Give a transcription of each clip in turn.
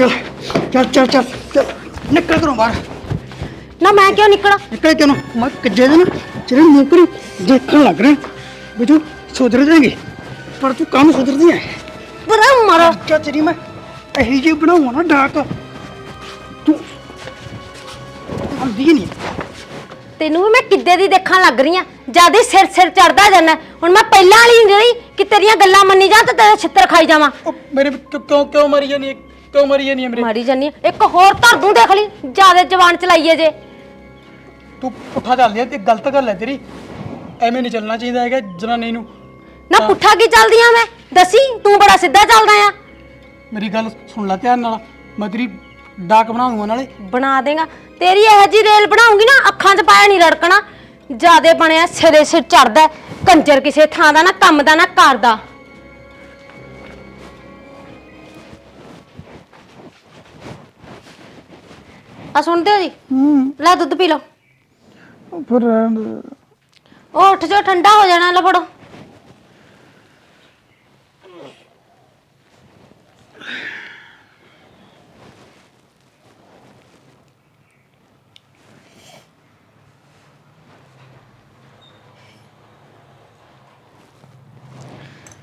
ਚੱਲ ਚੱਲ ਚੱਲ ਚੱਲ। ਚੱਲ ਨਿਕਲ ਘਰੋਂ ਬਾਹਰ। ਨਾ ਮੈਂ ਕਿਉਂ ਨਿਕਲਾਂ? ਨਿਕਲ ਕਿਉਂ ਨਾ? ਮੈਂ ਕੱਜੇ ਦੇ ਨਾ ਜਿਹੜੇ ਨੌਕਰੀ ਦੇਖਣ ਲੱਗ ਰਹੇ। ਵੀ ਤੂੰ ਸੁਧਰ ਜਾਏਂਗੇ। ਪਰ ਤੂੰ ਕੰਮ ਸੁਧਰਦੀ ਹੈ ਪਰ ਮਰ। ਕਿਆ ਤੇਰੀ ਮੈਂ ਇਹੀ ਜਿਹੀ ਬਣਾਉਂ ਨਾ ਡਾਕ। ਤੂੰ ਹਲਦੀ ਨਹੀਂ। ਤੈਨੂੰ ਵੀ ਮੈਂ ਕਿੱਦੇ ਦੀ ਦੇਖਣ ਲੱਗ ਰਹੀ ਆ? ਜਿਆਦੇ ਸਿਰ ਸਿਰ ਚੜਦਾ ਜਾਂਦਾ। ਹੁਣ ਮੈਂ ਪਹਿਲਾਂ ਵਾਲੀ ਨਹੀਂ ਰਹੀ ਕਿ ਤੇਰੀਆਂ ਗੱਲਾਂ ਮੰਨੀ ਜਾ ਤੇ ਤੇਰੇ ਛਿੱਤਰ ਖਾਈ ਜਾਵਾਂ। ਉਹ ਮੇਰੇ ਕਿਉਂ ਕਿਉਂ- ਕਿਉਂ ਮਰੀ ਜਾਨੀ ਹੈ? ਕਿਉਂ ਮਰੀ ਜਾਨੀ ਹੈ ਮੇਰੇ? ਮਾਰੀ ਜਾਨੀ ਆਂ। ਇੱਕ ਹੋਰ ਧਰ ਦੂੰ ਦੇਖ ਲਈ ਜਿਆਦੇ ਜਵਾਨ ਚਲਾਈਏ ਜੇ। ਤੂੰ ਪੁੱਠਾ ਚੱਲਦੀ ਹੈ ਤੇ ਗਲਤ ਗੱਲ ਹੈ ਤੇਰੀ। ਐਵੇਂ ਨਹੀਂ ਚੱਲਣਾ ਚਾਹੀਦਾ ਹੈਗਾ ਜਨਾਨੀ ਨੂੰ। ਨਾ ਪੁੱਠਾ ਕੀ ਚੱਲਦੀ ਆ ਮੈਂ? ਦੱਸੀ ਤੂੰ ਬੜਾ ਸਿੱਧਾ ਚੱਲਦਾ ਆ। ਮੇਰੀ ਗੱਲ ਸੁਣ ਲੈ ਧਿਆਨ ਨਾਲ। ਮੈਂ ਤੇਰੀ ਡਾਕ ਬਣਾ ਦੂੰਗਾ ਨਾਲੇ। ਬਣਾ ਦੇਗਾ। ਤੇਰੀ ਇਹੋ ਜੀ ਰੇਲ ਬਣਾਉਂਗੀ ਨਾ ਅੱਖਾਂ 'ਚ ਪਾਇਆ ਨਹੀਂ ਰੜਕਣਾ। ਜਿਆਦੇ ਬਣਿਆ ਸਿਰੇ ਸਿਰ ਚੜਦਾ ਕੰਜਰ ਕਿਸੇ ਥਾਂ ਦਾ ਨਾ ਕੰਮ ਦਾ ਨਾ ਕਰਦਾ ਆ ਸੁਣਦੇ ਹੋ ਜੀ? ਹੂੰ। ਲੈ ਦੁੱਧ ਪੀ ਲਓ। ਫਿਰ ਉਹ ਉੱਠ ਜਾ ਠੰਡਾ ਹੋ ਜਾਣਾ ਲੈ ਫੜੋ।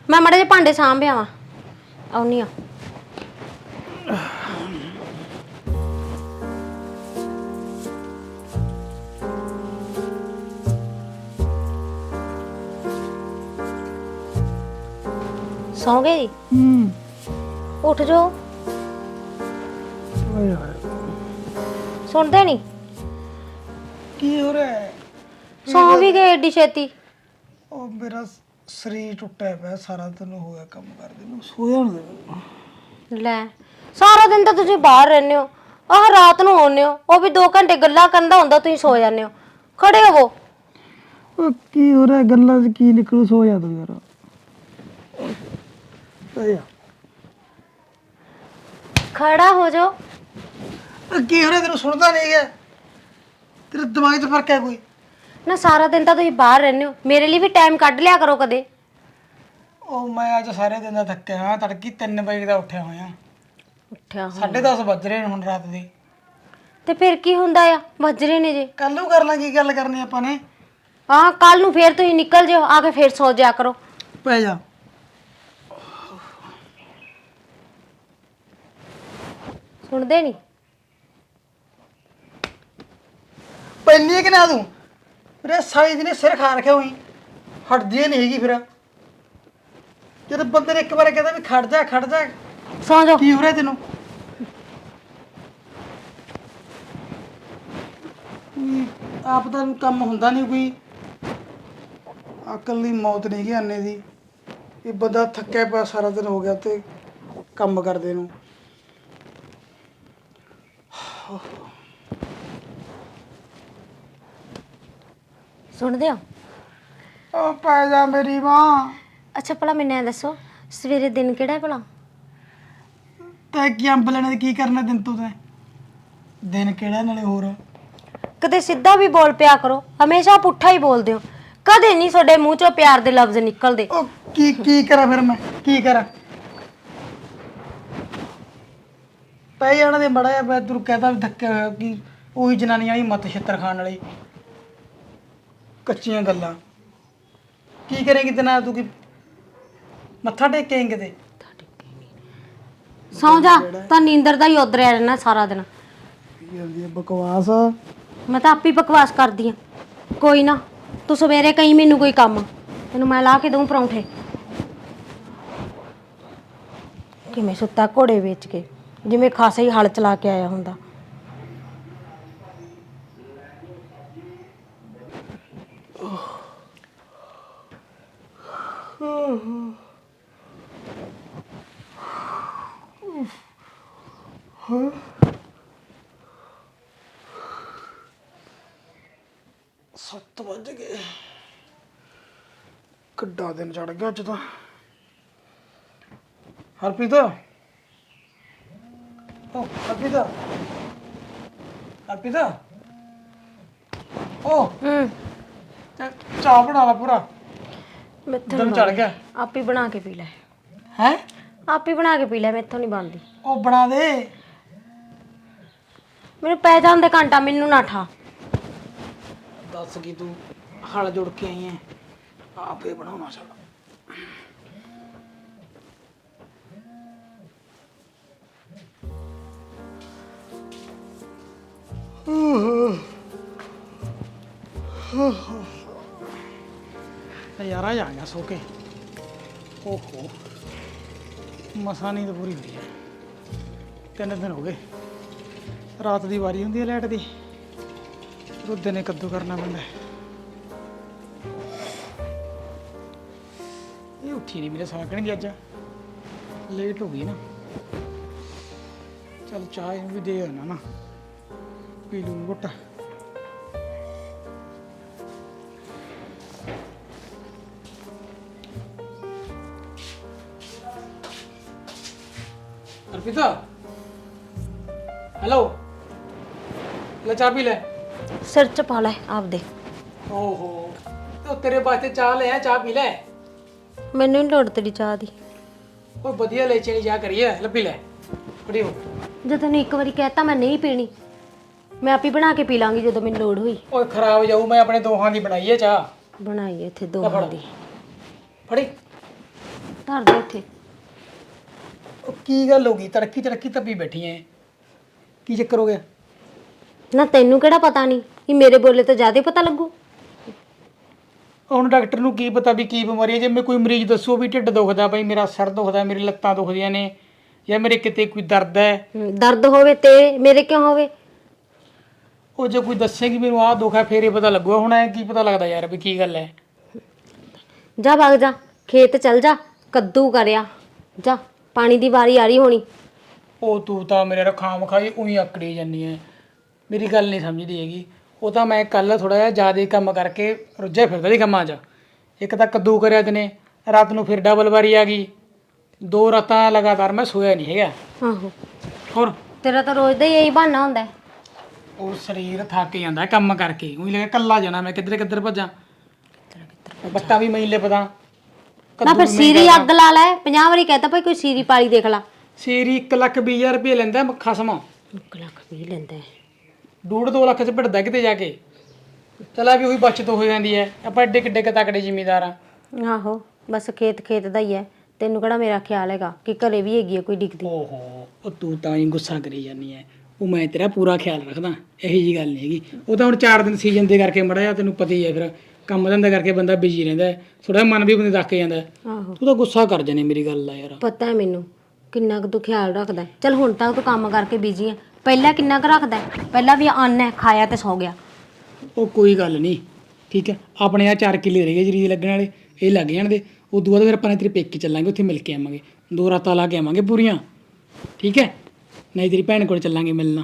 ਮੈਂ ਮੜੇ ਜੇ ਭਾਂਡੇ ਸਾਂਭ ਆਵਾਂ। ਆਉਣੀ ਆ ਸੌਂ ਗਏ ਜੀ? ਹੂੰ। ਉੱਠ ਜਾਓ। ਓਏ ਹੋਏ। ਸੁਣਦੇ ਨਹੀਂ? ਕੀ ਹੋ ਰਿਹਾ ਹੈ? ਸੌਂ ਵੀ ਗਏ ਏਡੀ ਛੇਤੀ। ਉਹ ਮੇਰਾ ਸਰੀਰ ਟੁੱਟਿਆ ਪਿਆ ਸਾਰਾ ਦਿਨ ਹੋ ਗਿਆ ਕੰਮ ਕਰਦੇ ਨੂੰ ਸੋ ਜਾਣ ਦੇ ਮੈਨੂੰ। ਲੈ ਸਾਰਾ ਦਿਨ ਤਾਂ ਤੁਸੀਂ ਬਾਹਰ ਰਹਿੰਦੇ ਹੋ। ਆਹ ਰਾਤ ਨੂੰ ਆਉਂਦੇ ਹੋ ਉਹ ਵੀ 2 ਘੰਟੇ ਗੱਲਾਂ ਕਰਨ ਦਾ ਹੁੰਦਾ ਤੁਸੀਂ ਸੋ ਜਾਂਦੇ ਹੋ। ਖੜੇ ਹੋਵੋ। ਉਹ ਕੀ ਹੋ ਰਿਹਾ ਗੱਲਾਂ 'ਚ ਕੀ ਨਿਕਲੂ ਸੋ ਜਾ ਤੂੰ ਯਾਰ। ਖੜਾ ਹੋ ਜਾਓ ਕੀ ਹੋ ਰਿਹਾ? ਤੈਨੂੰ ਸੁਣਦਾ ਨਹੀਂ ਹੈ ਤੇਰੇ ਦਿਮਾਗ 'ਚ ਫ਼ਰਕ ਹੈ ਕੋਈ? ਨਾ ਸਾਰਾ ਦਿਨ ਤਾਂ ਤੁਸੀਂ ਬਾਹਰ ਰਹਿੰਦੇ ਹੋ। ਮੇਰੇ ਲਈ ਵੀ ਟਾਈਮ ਕੱਢ ਲਿਆ ਕਰੋ ਕਦੇ। ਉਹ ਮੈਂ ਅੱਜ ਸਾਰੇ ਦਿਨ ਦਾ ਥੱਕਿਆ ਹਾਂ ਤੜਕੀ 3 ਵਜੇ ਦਾ ਉੱਠਿਆ ਹੋਇਆ। ਉੱਠਿਆ ਹੋ 10:30 ਵੱਜ ਰਹੇ ਨੇ ਹੁਣ ਰਾਤ ਦੇ। ਤੇ ਫਿਰ ਕੀ ਹੁੰਦਾ ਆ? ਵੱਜ ਰਹੇ ਨੇ ਜੇ। ਕੱਲ ਨੂੰ ਕਰ ਲਾਂ ਕੀ ਗੱਲ ਕਰਨੀ ਆਪਾਂ ਨੇ? ਹਾਂ ਕੱਲ ਨੂੰ ਫੇਰ ਤੁਸੀਂ ਨਿਕਲ ਜਿਓ। ਆ ਕੇ ਫੇਰ ਸੋ ਜਿਆ ਕਰੋ। ਪੈ ਜਾ। ਸੁਣਦੇ ਨਹੀਂ। ਪੈਣੀ ਕਿ ਨਾ ਤੂੰ? ਮੇਰੇ ਸਾਈ ਦੀ ਨੇ ਸਿਰ ਖਾ ਰੱਖਿਆ ਹੋਈ ਹਟਦੀ ਹੀ ਨਹੀਂ ਹੈਗੀ ਫਿਰ। ਜਦੋਂ ਬੰਦੇ ਨੇ ਇੱਕ ਵਾਰ ਕਹਿੰਦਾ ਵੀ ਖੜ ਜਾ ਖੜ ਜਾ। ਸੌ ਜਾਓ ਕੀ ਹੋ ਰਿਹਾ ਤੈਨੂੰ? ਕੋਈ ਆਪ ਦਾ ਕੰਮ ਹੁੰਦਾ ਨਹੀਂ ਕੋਈ। ਅਕਲ ਦੀ ਮੌਤ ਨਹੀਂ ਗਈ ਅੰਨੇ ਦੀ। ਇਹ ਬੰਦਾ ਥੱਕਿਆ ਪਿਆ ਸਾਰਾ ਦਿਨ ਹੋ ਗਿਆ ਤੇ ਕੰਮ ਕਰਦੇ ਨੂੰ। ਸੁਣਦੇ ਹੋ? ਉਹ ਪੈ ਜਾ ਮੇਰੀ ਮਾਂ। ਅੱਛਾ ਭਲਾ ਮੈਨੂੰ ਦੱਸੋ ਸਵੇਰੇ ਦਿਨ ਕਿਹੜਾ ਹੈ ਭਲਾ? ਤੈ ਕੀ ਅੰਬ ਲੈਣੇ ਦੀ ਕੀ ਕਰਨਾ ਦਿਨ ਤੋਂ ਤੈਂ? ਦਿਨ ਕਿਹੜਾ ਨਾਲੇ ਹੋਰ? ਕਦੇ ਸਿੱਧਾ ਵੀ ਬੋਲ ਪਿਆ ਕਰੋ ਹਮੇਸ਼ਾ ਪੁੱਠਾ ਹੀ ਬੋਲਦੇ ਹੋ। ਕਦੇ ਨਹੀਂ ਤੁਹਾਡੇ ਮੂੰਹ ਚੋਂ ਪਿਆਰ ਦੇ ਲਫ਼ਜ਼ ਨਿਕਲਦੇ। ਉਹ ਕੀ ਕੀ ਕਰਾਂ ਫਿਰ ਮੈਂ? ਕੀ ਕਰਾਂ? ਪੈ ਜਾਣਾ ਦੇ ਮੜਾ ਮੈਂ ਤੈਨੂੰ ਕਹਤਾ ਵੀ ਧੱਕੇ ਹੋਇਆ ਕਿ ਉਹੀ ਜਨਾਨੀ ਵਾਲੀ ਮੱਤ ਛਿੱਤਰ ਖਾਣ ਵਾਲੀ। ਕੱਚੀਆਂ ਗੱਲਾਂ। ਕੀ ਕਰੇਂਗੀ ਤੇ ਨਾ ਤੂੰ ਕੀ ਮੱਥਾ ਟੇਕੇਂਗੇ ਕਿਤੇ? ਸੌਂ ਜਾ ਤਾਂ ਨੀਂਦਰ ਦਾ ਹੀ ਉਧਰਿਆ ਰਹਿਣਾ ਸਾਰਾ ਦਿਨ। ਬਕਵਾਸ? ਮੈਂ ਤਾਂ ਆਪੀ ਬਕਵਾਸ ਕਰਦੀ ਆ। ਕੋਈ ਨਾ ਤੂੰ ਸਵੇਰੇ ਕਹੀਂ ਮੈਨੂੰ ਕੋਈ ਕੰਮ। ਤੈਨੂੰ ਮੈਂ ਲਾ ਕੇ ਦਊਂ ਪਰੌਂਠੇ। ਕਿਵੇਂ ਸੁੱਤਾ ਘੋੜੇ ਵੇਚ ਕੇ। ਜਿਵੇਂ ਖਾਸਾ ਹੀ ਹਲ ਚਲਾ ਕੇ ਆਇਆ ਹੁੰਦਾ। ਸੱਤ ਵੱਜ ਗਏ। ਕਿੱਡਾ ਦਿਨ ਚੜ ਗਿਆ ਅੱਜ ਤਾਂ। ਹਰਪ੍ਰੀਤ। ਓ ਹਰਪ੍ਰੀਤ ਹਰਪ੍ਰੀਤ ਓ। ਹੂੰ। ਤੇ ਚਾਹ ਬਣਾ ਲਾ ਪੂਰਾ। ਮੈਥੋਂ ਦਿਨ ਚੜ ਗਿਆ। ਆਪ ਹੀ ਬਣਾ ਕੇ ਪੀ ਲੈ। ਹੈ? ਆਪ ਹੀ ਬਣਾ ਕੇ ਪੀ ਲੈ ਮੈਥੋਂ ਨਹੀਂ ਬਣਦੀ। ਉਹ ਬਣਾ ਦੇ। ਮੈਨੂੰ ਪੈ ਜਾਂਦੇ ਘੰਟਾ ਮੈਨੂੰ ਨਾ ਠਾ। ਦੱਸ ਕੀ ਤੂੰ ਹਲ ਜੁੜ ਕੇ ਆਈ ਐ। ਆਪੇ ਬਣਾਉਣਾ ਸਾਡਾ। ਨਜ਼ਾਰਾ ਹੀ ਆ ਗਿਆ ਸੋ ਕੇ ਓਹੋ। ਮਸਾਂ ਨੀਂਦ ਪੂਰੀ ਹੋਈ ਹੈ। ਤਿੰਨ ਦਿਨ ਹੋ ਗਏ। ਰਾਤ ਦੀ ਵਾਰੀ ਹੁੰਦੀ ਹੈ ਲਾਈਟ ਦੀ। ਰੁੱਦੇ ਨੇ ਕੱਦੂ ਕਰਨਾ ਪੈਂਦਾ ਹੈ। ਇਹ ਉੱਠੀ ਨਹੀਂ ਮੇਰੇ ਸਾਕਣ ਅੱਜ। ਲੇਟ ਹੋ ਗਈ ਨਾ। ਚਲ ਚਾਹ ਇਹਨੂੰ ਵੀ ਦੇ ਆਉਣਾ ਨਾ। ਪੀ ਲੂ ਘੁੱਟ। ਅਰਪਿਤਾ। ਹੈਲੋ ਲੈ ਚਾਹ ਪੀ ਲੈ। ਸਿਰ ਚ ਪਾ ਲੈ ਆਪਦੇ। ਓਹੋ। ਤੇ ਉਹ ਤੇਰੇ ਵਾਸਤੇ ਚਾਹ ਲੈ ਆ ਚਾਹ ਪੀ ਲੈ। ਮੈਨੂੰ ਨਹੀਂ ਲੋੜ ਤੇਰੀ ਚਾਹ ਦੀ। ਕੋਈ ਵਧੀਆ ਲੈ ਚਣੀ ਚਾਹ ਕਰੀਏ ਲੱਭੀ ਲੈ। ਫੜੀ ਹੋ। ਜੇ ਤੈਨੂੰ ਇੱਕ ਵਾਰੀ ਕਹਿਤਾ ਮੈਂ ਨਹੀਂ ਪੀਣੀ। ਮੈਂ ਆਪੀ ਬਣਾ ਕੇ ਪੀ ਲਾਂਗੀ ਜਦੋਂ ਮੈਨੂੰ ਲੋੜ ਹੋਈ। ਓਏ ਖਰਾਬ ਜਾਊ ਮੈਂ ਆਪਣੇ ਦੋਹਾਂ ਦੀ ਬਣਾਈ ਹੈ ਚਾਹ। ਬਣਾਈ ਇੱਥੇ ਦੋਹਾਂ ਦੀ। ਫੜੀ। ਧਰ ਦੇ ਇੱਥੇ। ਉਹ ਕੀ ਗੱਲ ਹੋ ਗਈ? ਤੜਕੀ ਤੜਕੀ ਤੱਪੀ ਬੈਠੀ ਐ। ਕੀ ਚੱਕਰ ਹੋ ਗਿਆ? ਨਾ ਤੈਨੂੰ ਕਿਹੜਾ ਪਤਾ ਨਹੀਂ ਕਿ ਮੇਰੇ ਬੋਲੇ ਤੋਂ ਜ਼ਿਆਦਾ ਪਤਾ ਲੱਗੂ। ਹੁਣ ਡਾਕਟਰ ਨੂੰ ਕੀ ਪਤਾ ਵੀ ਕੀ ਬਿਮਾਰੀ ਹੈ? ਜੇ ਮੈਂ ਕੋਈ ਮਰੀਜ਼ ਦੱਸੋ ਵੀ ਢਿੱਡ ਦੁਖਦਾ ਬਈ ਮੇਰਾ ਸਿਰ ਦੁਖਦਾ ਮੇਰੀ ਲੱਤਾਂ ਦੁਖਦੀਆਂ ਨੇ ਜਾਂ ਮੇਰੇ ਕਿਤੇ ਕੋਈ ਦਰਦ ਹੈ? ਹਮ, ਦਰਦ ਹੋਵੇ ਤੇ ਮੇਰੇ ਕਿਉਂ ਹੋਵੇ? ਉਹ ਜੇ ਕੋਈ ਦੱਸੇਗੀ ਮੈਨੂੰ ਆਹ ਦੁੱਖ ਹੈ ਫੇਰ ਹੀ ਪਤਾ ਲੱਗੂਗਾ। ਹੁਣ ਐ ਕੀ ਪਤਾ ਲੱਗਦਾ ਯਾਰ ਵੀ ਕੀ ਗੱਲ ਹੈ। ਜਾ ਵਗ ਜਾ ਖੇਤ ਚੱਲ ਜਾ ਕੱਦੂ ਕਰਿਆ। ਜਾ ਪਾਣੀ ਦੀ ਵਾਰੀ ਆ ਰਹੀ ਹੋਣੀ। ਉਹ ਤੂੰ ਤਾਂ ਮੇਰੇ ਰਖਾਮ ਖਾਈ ਉਹੀ ਆਕੜੀ ਜਾਂਦੀ ਐ। ਮੇਰੀ ਗੱਲ ਨਹੀਂ ਸਮਝਦੀ ਹੈਗੀ। ਉਹ ਤਾਂ ਮੈਂ ਕੱਲ ਥੋੜਾ ਜਿਹਾ ਜ਼ਿਆਦਾ ਕੰਮ ਕਰਕੇ ਰੁੱਝਿਆ ਫਿਰਦਾ ਸੀ ਕੰਮਾਂ 'ਚ। ਇੱਕ ਤਾਂ ਕੱਦੂ ਕਰਿਆ ਤਨੇ ਰਾਤ ਨੂੰ ਫਿਰ ਡਬਲ ਵਾਰੀ ਆ ਗਈ। ਦੋ ਰਾਤਾਂ ਲਗਾਤਾਰ ਮੈਂ ਸੋਇਆ ਨਹੀਂ ਹੈਗਾ। ਆਹੋ। ਹੋਰ? ਤੇਰਾ ਤਾਂ ਰੋਜ਼ ਦਾ ਹੀ ਇਹੀ ਬਹਾਨਾ ਹੁੰਦਾ ਹੈ। ਉਹ ਸਰੀਰ ਥੱਕ ਜਾਂਦਾ ਕੰਮ ਕਰਕੇ। ਉਹੀ ਲੱਗਾ ਕੱਲਾ ਜਾਣਾ ਮੈਂ ਕਿੱਧਰ ਕਿੱਧਰ ਭੱਜਾਂ? ਬੱਟਾ ਵੀ ਮੈਂ ਹੀ ਲਿਪਦਾ। ਨਾ ਫਿਰ ਸੀਰੀ ਅੱਗ ਲਾ ਲੈ 50 ਵਾਰੀ ਕਹਤਾ ਭਾਈ ਕੋਈ ਸੀਰੀ ਪਾਲੀ ਦੇਖ ਲਾ। ਸੀਰੀ 1 ਲੱਖ 20 ਹਜ਼ਾਰ ਰੁਪਏ ਲੈਂਦਾ ਖਸਮ ਇੱਕ ਲੱਖ ਵੀ ਲੈਂਦਾ ਹੈ। ਡੂਢ 2 ਲੱਖ ਚ ਭਿੜਦਾ ਕਿਤੇ ਜਾ ਕੇ। ਚਲਾ ਵੀ ਉਹੀ ਬਚਤ ਹੋ ਜਾਂਦੀ ਹੈ। ਆਪਾਂ ਏਡੇ ਕਿੱਡੇ ਕੁ ਤਕੜੇ ਜ਼ਿਮੀਦਾਰ ਆ ਆਹੋ ਬਸ ਖੇਤ ਖੇਤ ਦਾ ਹੀ ਹੈ। ਤੈਨੂੰ ਕਿਹੜਾ ਮੇਰਾ ਖਿਆਲ ਹੈਗਾ ਕਿ ਘਰੇ ਵੀ ਹੈਗੀ ਹੈ ਕੋਈ ਡਿੱਗਦੀ? ਓਹੋ ਉਹ ਤੂੰ ਤਾਂ ਹੀ ਗੁੱਸਾ ਕਰੀ ਜਾਂਦੀ ਐ ਉਹ ਮੈਂ ਤੇਰਾ ਪੂਰਾ ਖਿਆਲ ਰੱਖਦਾ ਇਹੀ ਜੀ ਗੱਲ ਨਹੀਂ ਹੈਗੀ। ਉਹ ਤਾਂ ਹੁਣ 4 ਦਿਨ ਸੀਜ਼ਨ ਦੇ ਕਰਕੇ ਮੜਾ ਜਾ ਤੈਨੂੰ ਪਤਾ ਹੀ ਹੈ ਫਿਰ। ਕੰਮ ਧੰਦਾ ਕਰਕੇ ਬੰਦਾ ਬਿਜ਼ੀ ਰਹਿੰਦਾ ਥੋੜਾ ਮਨ ਵੀ ਬੰਦੇ ਦੱਕ ਜਾਂਦਾ ਹੈ। ਆਹੋ। ਤੂੰ ਤਾਂ ਗੁੱਸਾ ਕਰ ਜਾਨੀ ਮੇਰੀ ਗੱਲ ਦਾ ਯਾਰ। ਪਤਾ ਹੈ ਮੈਨੂੰ ਕਿੰਨਾ ਕੁ ਤੂੰ ਖਿਆਲ ਰੱਖਦਾ ਹੈ। ਚੱਲ ਹੁਣ ਤੱਕ ਤੂੰ ਕੰਮ ਕਰਕੇ ਬਿਜ਼ੀ ਹੈ। ਪਹਿਲਾਂ ਕਿੰਨਾ ਕੁ ਰੱਖਦਾ ਹੈ? ਪਹਿਲਾਂ ਵੀ ਅੰਨ ਹੈ ਖਾਇਆ ਤੇ ਸੌ ਗਿਆ। ਉਹ ਕੋਈ ਗੱਲ ਨਹੀਂ ਠੀਕ ਹੈ। ਆਪਣੇ ਆ 4 ਕਿੱਲੇ ਰਹਿ ਗਏ ਲੱਗਣ ਵਾਲੇ ਇਹ ਲੱਗ ਜਾਣ ਦੇ ਉਦੋਂ ਬਾਅਦ ਫਿਰ ਆਪਾਂ ਨੇ ਤੇਰੇ ਪੇਕੇ ਚੱਲਾਂਗੇ ਉੱਥੇ ਮਿਲ ਕੇ ਆਵਾਂਗੇ। ਦੋ ਰਾਤਾਂ ਲਾ ਕੇ ਆਵਾਂਗੇ ਪੂਰੀਆਂ। ਠੀਕ ਹੈ? ਨਹੀਂ ਤੇਰੀ ਭੈਣ ਕੋਲ ਚੱਲਾਂਗੇ ਮਿਲਣਾ।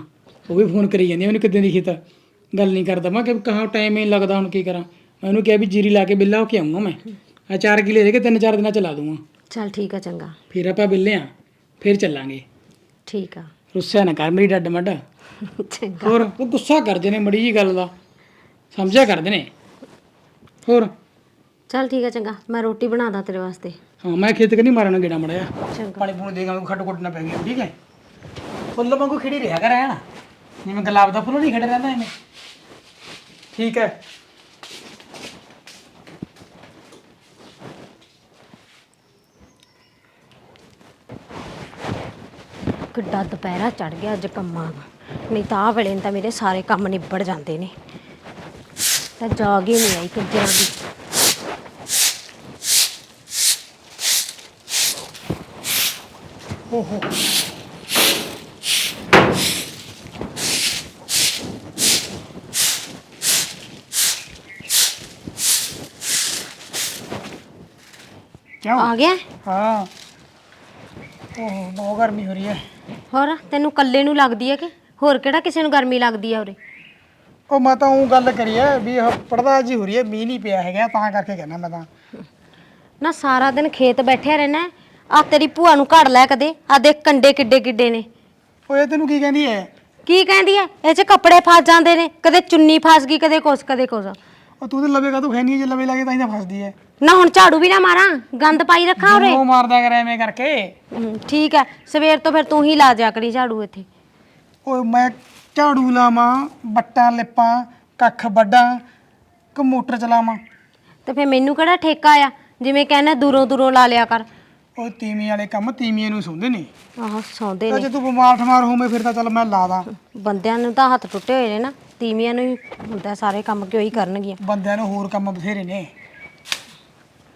ਉਹ ਵੀ ਫੋਨ ਕਰੀ ਜਾਂਦੀ ਆ, ਮੈਨੂੰ ਕਿੱਦਾਂ ਦੀ ਖੇਤ ਗੱਲ ਨਹੀਂ ਕਰਦਾ। ਮੈਂ ਕਿ ਕਹਾਂ ਟਾਈਮ ਹੀ ਲੱਗਦਾ ਹੁਣ ਕੀ ਕਰਾਂ। ਮੈਂ ਉਹਨੂੰ ਕਿਹਾ ਵੀ ਜੀਰੀ ਲਾ ਕੇ ਬਿੱਲਾ ਹੋ ਕੇ ਆਉਂਗਾ ਮੈਂ। ਆ 4 ਕਿੱਲੇ ਰਹਿ ਗਏ ਤਿੰਨ ਚਾਰ ਦਿਨਾਂ ਚ ਲਾ ਦੂੰਗਾ। ਚੱਲ ਠੀਕ ਆ ਚੰਗਾ। ਫਿਰ ਆਪਾਂ ਬਿੱਲੇ ਆ ਫਿਰ ਚੱਲਾਂਗੇ। ਠੀਕ ਆ। ਰੁੱਸਿਆ ਨਾ ਕਰ ਮੇਰੀ ਡੱਡ ਮੱਡ। ਚੰਗਾ। ਹੋਰ ਉਹ ਗੁੱਸਾ ਕਰਦੇ ਨੇ ਮੜੀ ਜੀ ਗੱਲ ਦਾ। ਸਮਝਿਆ ਕਰਦੇ ਨੇ? ਹੋਰ? ਚੱਲ ਠੀਕ ਆ ਚੰਗਾ। ਮੈਂ ਰੋਟੀ ਬਣਾਦਾ ਤੇਰੇ ਵਾਸਤੇ। ਹਾਂ ਮੈਂ ਖੇਤ ਕਿ ਨਹੀਂ ਮਾਰਨਾ ਗੇੜਾ ਮੜਿਆ ਚੰਗਾ। ਪਾਣੀ ਪੂਣੀ ਦੇਗਾ ਖੱਟ ਕੁੱਟ ਨਾ ਪੈ ਗਿਆ ਠੀਕ ਹੈ? ਫੁੱਲ ਵਾਂਗੂ ਖਿੜੀ ਰਿਹਾ ਕਰ ਐਨ। ਜਿਵੇਂ ਗੁਲਾਬ ਦਾ ਫੁੱਲ ਨਹੀਂ ਖਿੜ ਰਹਿੰਦਾ ਐਵੇਂ। ਠੀਕ ਹੈ ਕਿੱਡਾ ਦੁਪਹਿਰਾ ਚੜ ਗਿਆ ਅੱਜ ਕੰਮਾਂ ਦਾ। ਨਹੀਂ ਤਾਂ ਆ ਵੇਲੇ ਨੂੰ ਤਾਂ ਮੇਰੇ ਸਾਰੇ ਕੰਮ ਨਿਬੜ ਜਾਂਦੇ ਨੇ। ਤਾਂ ਜਾਗ ਹੀ ਨਹੀਂ ਆਈ ਕਿੱਦਾਂ ਦੀ। ਆ ਗਿਆ ਹਾਂ? ਓਹ ਬਹੁਤ ਗਰਮੀ ਹੋ ਰਹੀ ਹੈ। ਹੋਰ ਤੈਨੂੰ ਕੱਲੇ ਨੂੰ ਲੱਗਦੀ ਹੈ ਕਿ? ਹੋਰ ਕਿਹੜਾ ਕਿਸੇ ਨੂੰ ਗਰਮੀ ਲੱਗਦੀ ਹੈ ਉਰੇ? ਉਹ ਮੈਂ ਤਾਂ ਉਹ ਗੱਲ ਕਰੀ ਹੈ ਵੀ ਪੜਦਾ ਜੀ ਹੋ ਰਹੀ ਹੈ ਮੀਂਹ ਨਹੀਂ ਪਿਆ ਹੈਗਾ ਤਾਂ ਕਰਕੇ ਕਹਿਣਾ ਮੈਂ ਤਾਂ। ਨਾ ਸਾਰਾ ਦਿਨ ਖੇਤ ਬੈਠਿਆ ਰਹਿਣਾ ਆ ਤੇਰੀ ਭੂਆ ਨੂੰ ਘੜ ਲੈ ਕਦੇ ਆ ਦੇਖ ਕੰਡੇ ਕਿੱਡੇ ਕਿੱਡੇ ਨੇ। ਉਹ ਇਹ ਤੈਨੂੰ ਕੀ ਕਹਿੰਦੀ ਹੈ? ਕੀ ਕਹਿੰਦੀ ਐ ਇਹ ਚ ਕੱਪੜੇ ਫਸ ਜਾਂਦੇ ਨੇ ਕਦੇ ਚੁੰਨੀ ਫਸ ਗਈ ਕਦੇ ਕੁਛ ਕਦੇ ਕੁਛ। ਉਹ ਤੂੰ ਤੇ ਲਵੇਗਾ ਤੂੰ ਖੈਨੀ ਜੇ ਲਵੇ ਲਾਗੇ ਤਾਂ ਹੀ ਤਾਂ ਫਸਦੀ ਹੈ ਨਾ ਹੁਣ ਝਾੜੂ ਵੀ ਨਾ ਮਾਰਾਂ ਗੰਦ ਪਾਈ ਰੱਖਾਂ ਉਰੇ। ਉਹ ਮਾਰਦਾ ਕਰ ਐਵੇਂ ਕਰਕੇ। ਹਮ, ਠੀਕ ਐ ਸਵੇਰ ਤੋਂ ਫਿਰ ਤੂੰ ਹੀ ਲਾ ਜਾ ਕਰੀ ਝਾੜੂ ਇੱਥੇ। ਉਹ ਮੈਂ ਝਾੜੂ ਲਾਵਾਂ ਬੱਟਾਂ ਲਿਪਾਂ ਕੱਖ ਵੱਢਾਂ ਕਿ ਮੋਟਰ ਚਲਾਵਾਂ। ਤੇ ਫੇ ਮੈਨੂੰ ਕਿਹੜਾ ਠੇਕਾ ਆ? ਜਿਵੇਂ ਕਹਿੰਦਾ ਦੂਰੋਂ ਦੂਰੋਂ ਲਾ ਲਿਆ ਕਰ। ਉਹ ਤੀਵੀਂ ਵਾਲੇ ਕੰਮ ਤੀਵੀਆਂ ਨੂੰ ਸੌਂਦੇ ਨੇ। ਆਹ ਸੌਂਦੇ ਤਾਂ ਨੇ। ਜੇ ਤੂੰ ਬਿਮਾਰ ਠਮਾਰ ਹੋਵੇਂ ਫਿਰ ਤਾਂ ਚੱਲ ਮੈਂ ਲਾ ਦਾਂ। ਬੰਦਿਆਂ ਨੂੰ ਤਾਂ ਹੱਥ ਟੁੱਟੇ ਹੋਏ ਨੇ ਨਾ। ਤੀਵੀਆਂ ਨੂੰ ਹੀ ਹੁੰਦਾ ਸਾਰੇ ਕੰਮ ਕਿਉਂ ਹੀ ਕਰਨਗੀਆਂ। ਬੰਦਿਆਂ ਨੂੰ ਹੋਰ ਕੰਮ ਬਥੇਰੇ ਨੇ।